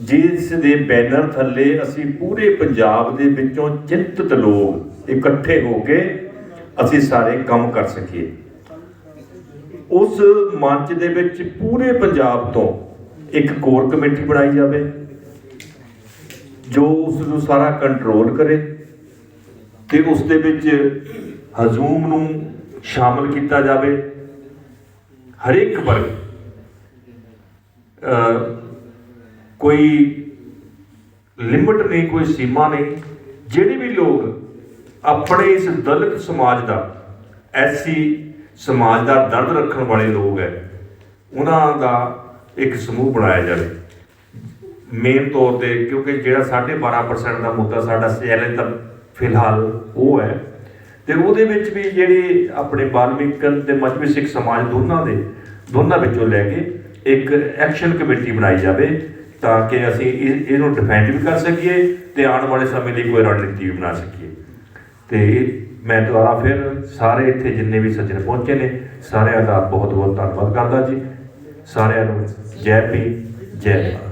ਜਿਸ ਦੇ ਬੈਨਰ ਥੱਲੇ ਅਸੀਂ ਪੂਰੇ ਪੰਜਾਬ ਦੇ ਵਿੱਚੋਂ ਚਿੰਤਤ ਲੋਕ ਇਕੱਠੇ ਹੋ ਕੇ ਅਸੀਂ ਸਾਰੇ ਕੰਮ ਕਰ ਸਕੀਏ। ਉਸ ਮੰਚ ਦੇ ਵਿੱਚ ਪੂਰੇ ਪੰਜਾਬ ਤੋਂ ਇੱਕ ਕੋਰ ਕਮੇਟੀ ਬਣਾਈ ਜਾਵੇ, ਜੋ ਉਸ ਨੂੰ ਸਾਰਾ ਕੰਟਰੋਲ ਕਰੇ ਤੇ ਉਸ ਦੇ ਵਿੱਚ ਹਜ਼ੂਮ ਨੂੰ ਸ਼ਾਮਲ ਕੀਤਾ ਜਾਵੇ। ਹਰੇਕ ਵਰਗ ਕੋਈ ਲਿਮਟ ਨਹੀਂ, ਕੋਈ ਸੀਮਾ ਨਹੀਂ, ਜਿਹੜੇ ਵੀ ਲੋਕ ਆਪਣੇ ਇਸ ਦਲਿਤ ਸਮਾਜ ਦਾ ਐਸੀ ਸਮਾਜ ਦਾ ਦਰਦ ਰੱਖਣ ਵਾਲੇ ਲੋਕ ਹੈ, ਉਹਨਾਂ ਦਾ ਇੱਕ ਸਮੂਹ ਬਣਾਇਆ ਜਾਵੇ। ਮੇਨ ਤੌਰ ਤੇ ਕਿਉਂਕਿ ਜਿਹੜਾ 12.5% ਦਾ ਮੁੱਦਾ ਸਾਡਾ ਚੈਲੰਜ ਤਾਂ ਫਿਲਹਾਲ ਉਹ ਹੈ। ਤੇ ਉਹਦੇ ਵਿੱਚ ਵੀ ਜਿਹੜੇ ਆਪਣੇ ਬਾਲਮਿਕਨ ਤੇ ਮਜਬੀ ਸਿੱਖ ਸਮਾਜ ਦੋਨਾਂ ਦੇ, ਦੋਨਾਂ ਵਿੱਚੋਂ ਲੈ ਕੇ ਇੱਕ ਐਕਸ਼ਨ ਕਮੇਟੀ ਬਣਾਈ ਜਾਵੇ ਤਾਂ ਕਿ ਅਸੀਂ ਇਹ- ਇਹਨੂੰ ਡਿਫੈਂਡ ਵੀ ਕਰ ਸਕੀਏ ਤੇ ਆਉਣ ਵਾਲੇ ਸਮੇਂ ਲਈ ਕੋਈ ਰਣਨੀਤੀ ਵੀ ਬਣਾ ਸਕੀਏ। ਤੇ ਮੈਂ ਦੁਬਾਰਾ ਫਿਰ ਸਾਰੇ ਇੱਥੇ ਜਿੰਨੇ ਵੀ ਸੱਜਣ ਪਹੁੰਚੇ ਨੇ, ਸਾਰਿਆਂ ਦਾ ਬਹੁਤ ਬਹੁਤ ਧੰਨਵਾਦ ਕਰਦਾ ਜੀ। ਸਾਰਿਆਂ ਨੂੰ ਜੈ ਭੀਮ, ਜੈ ਭਾਰਤ।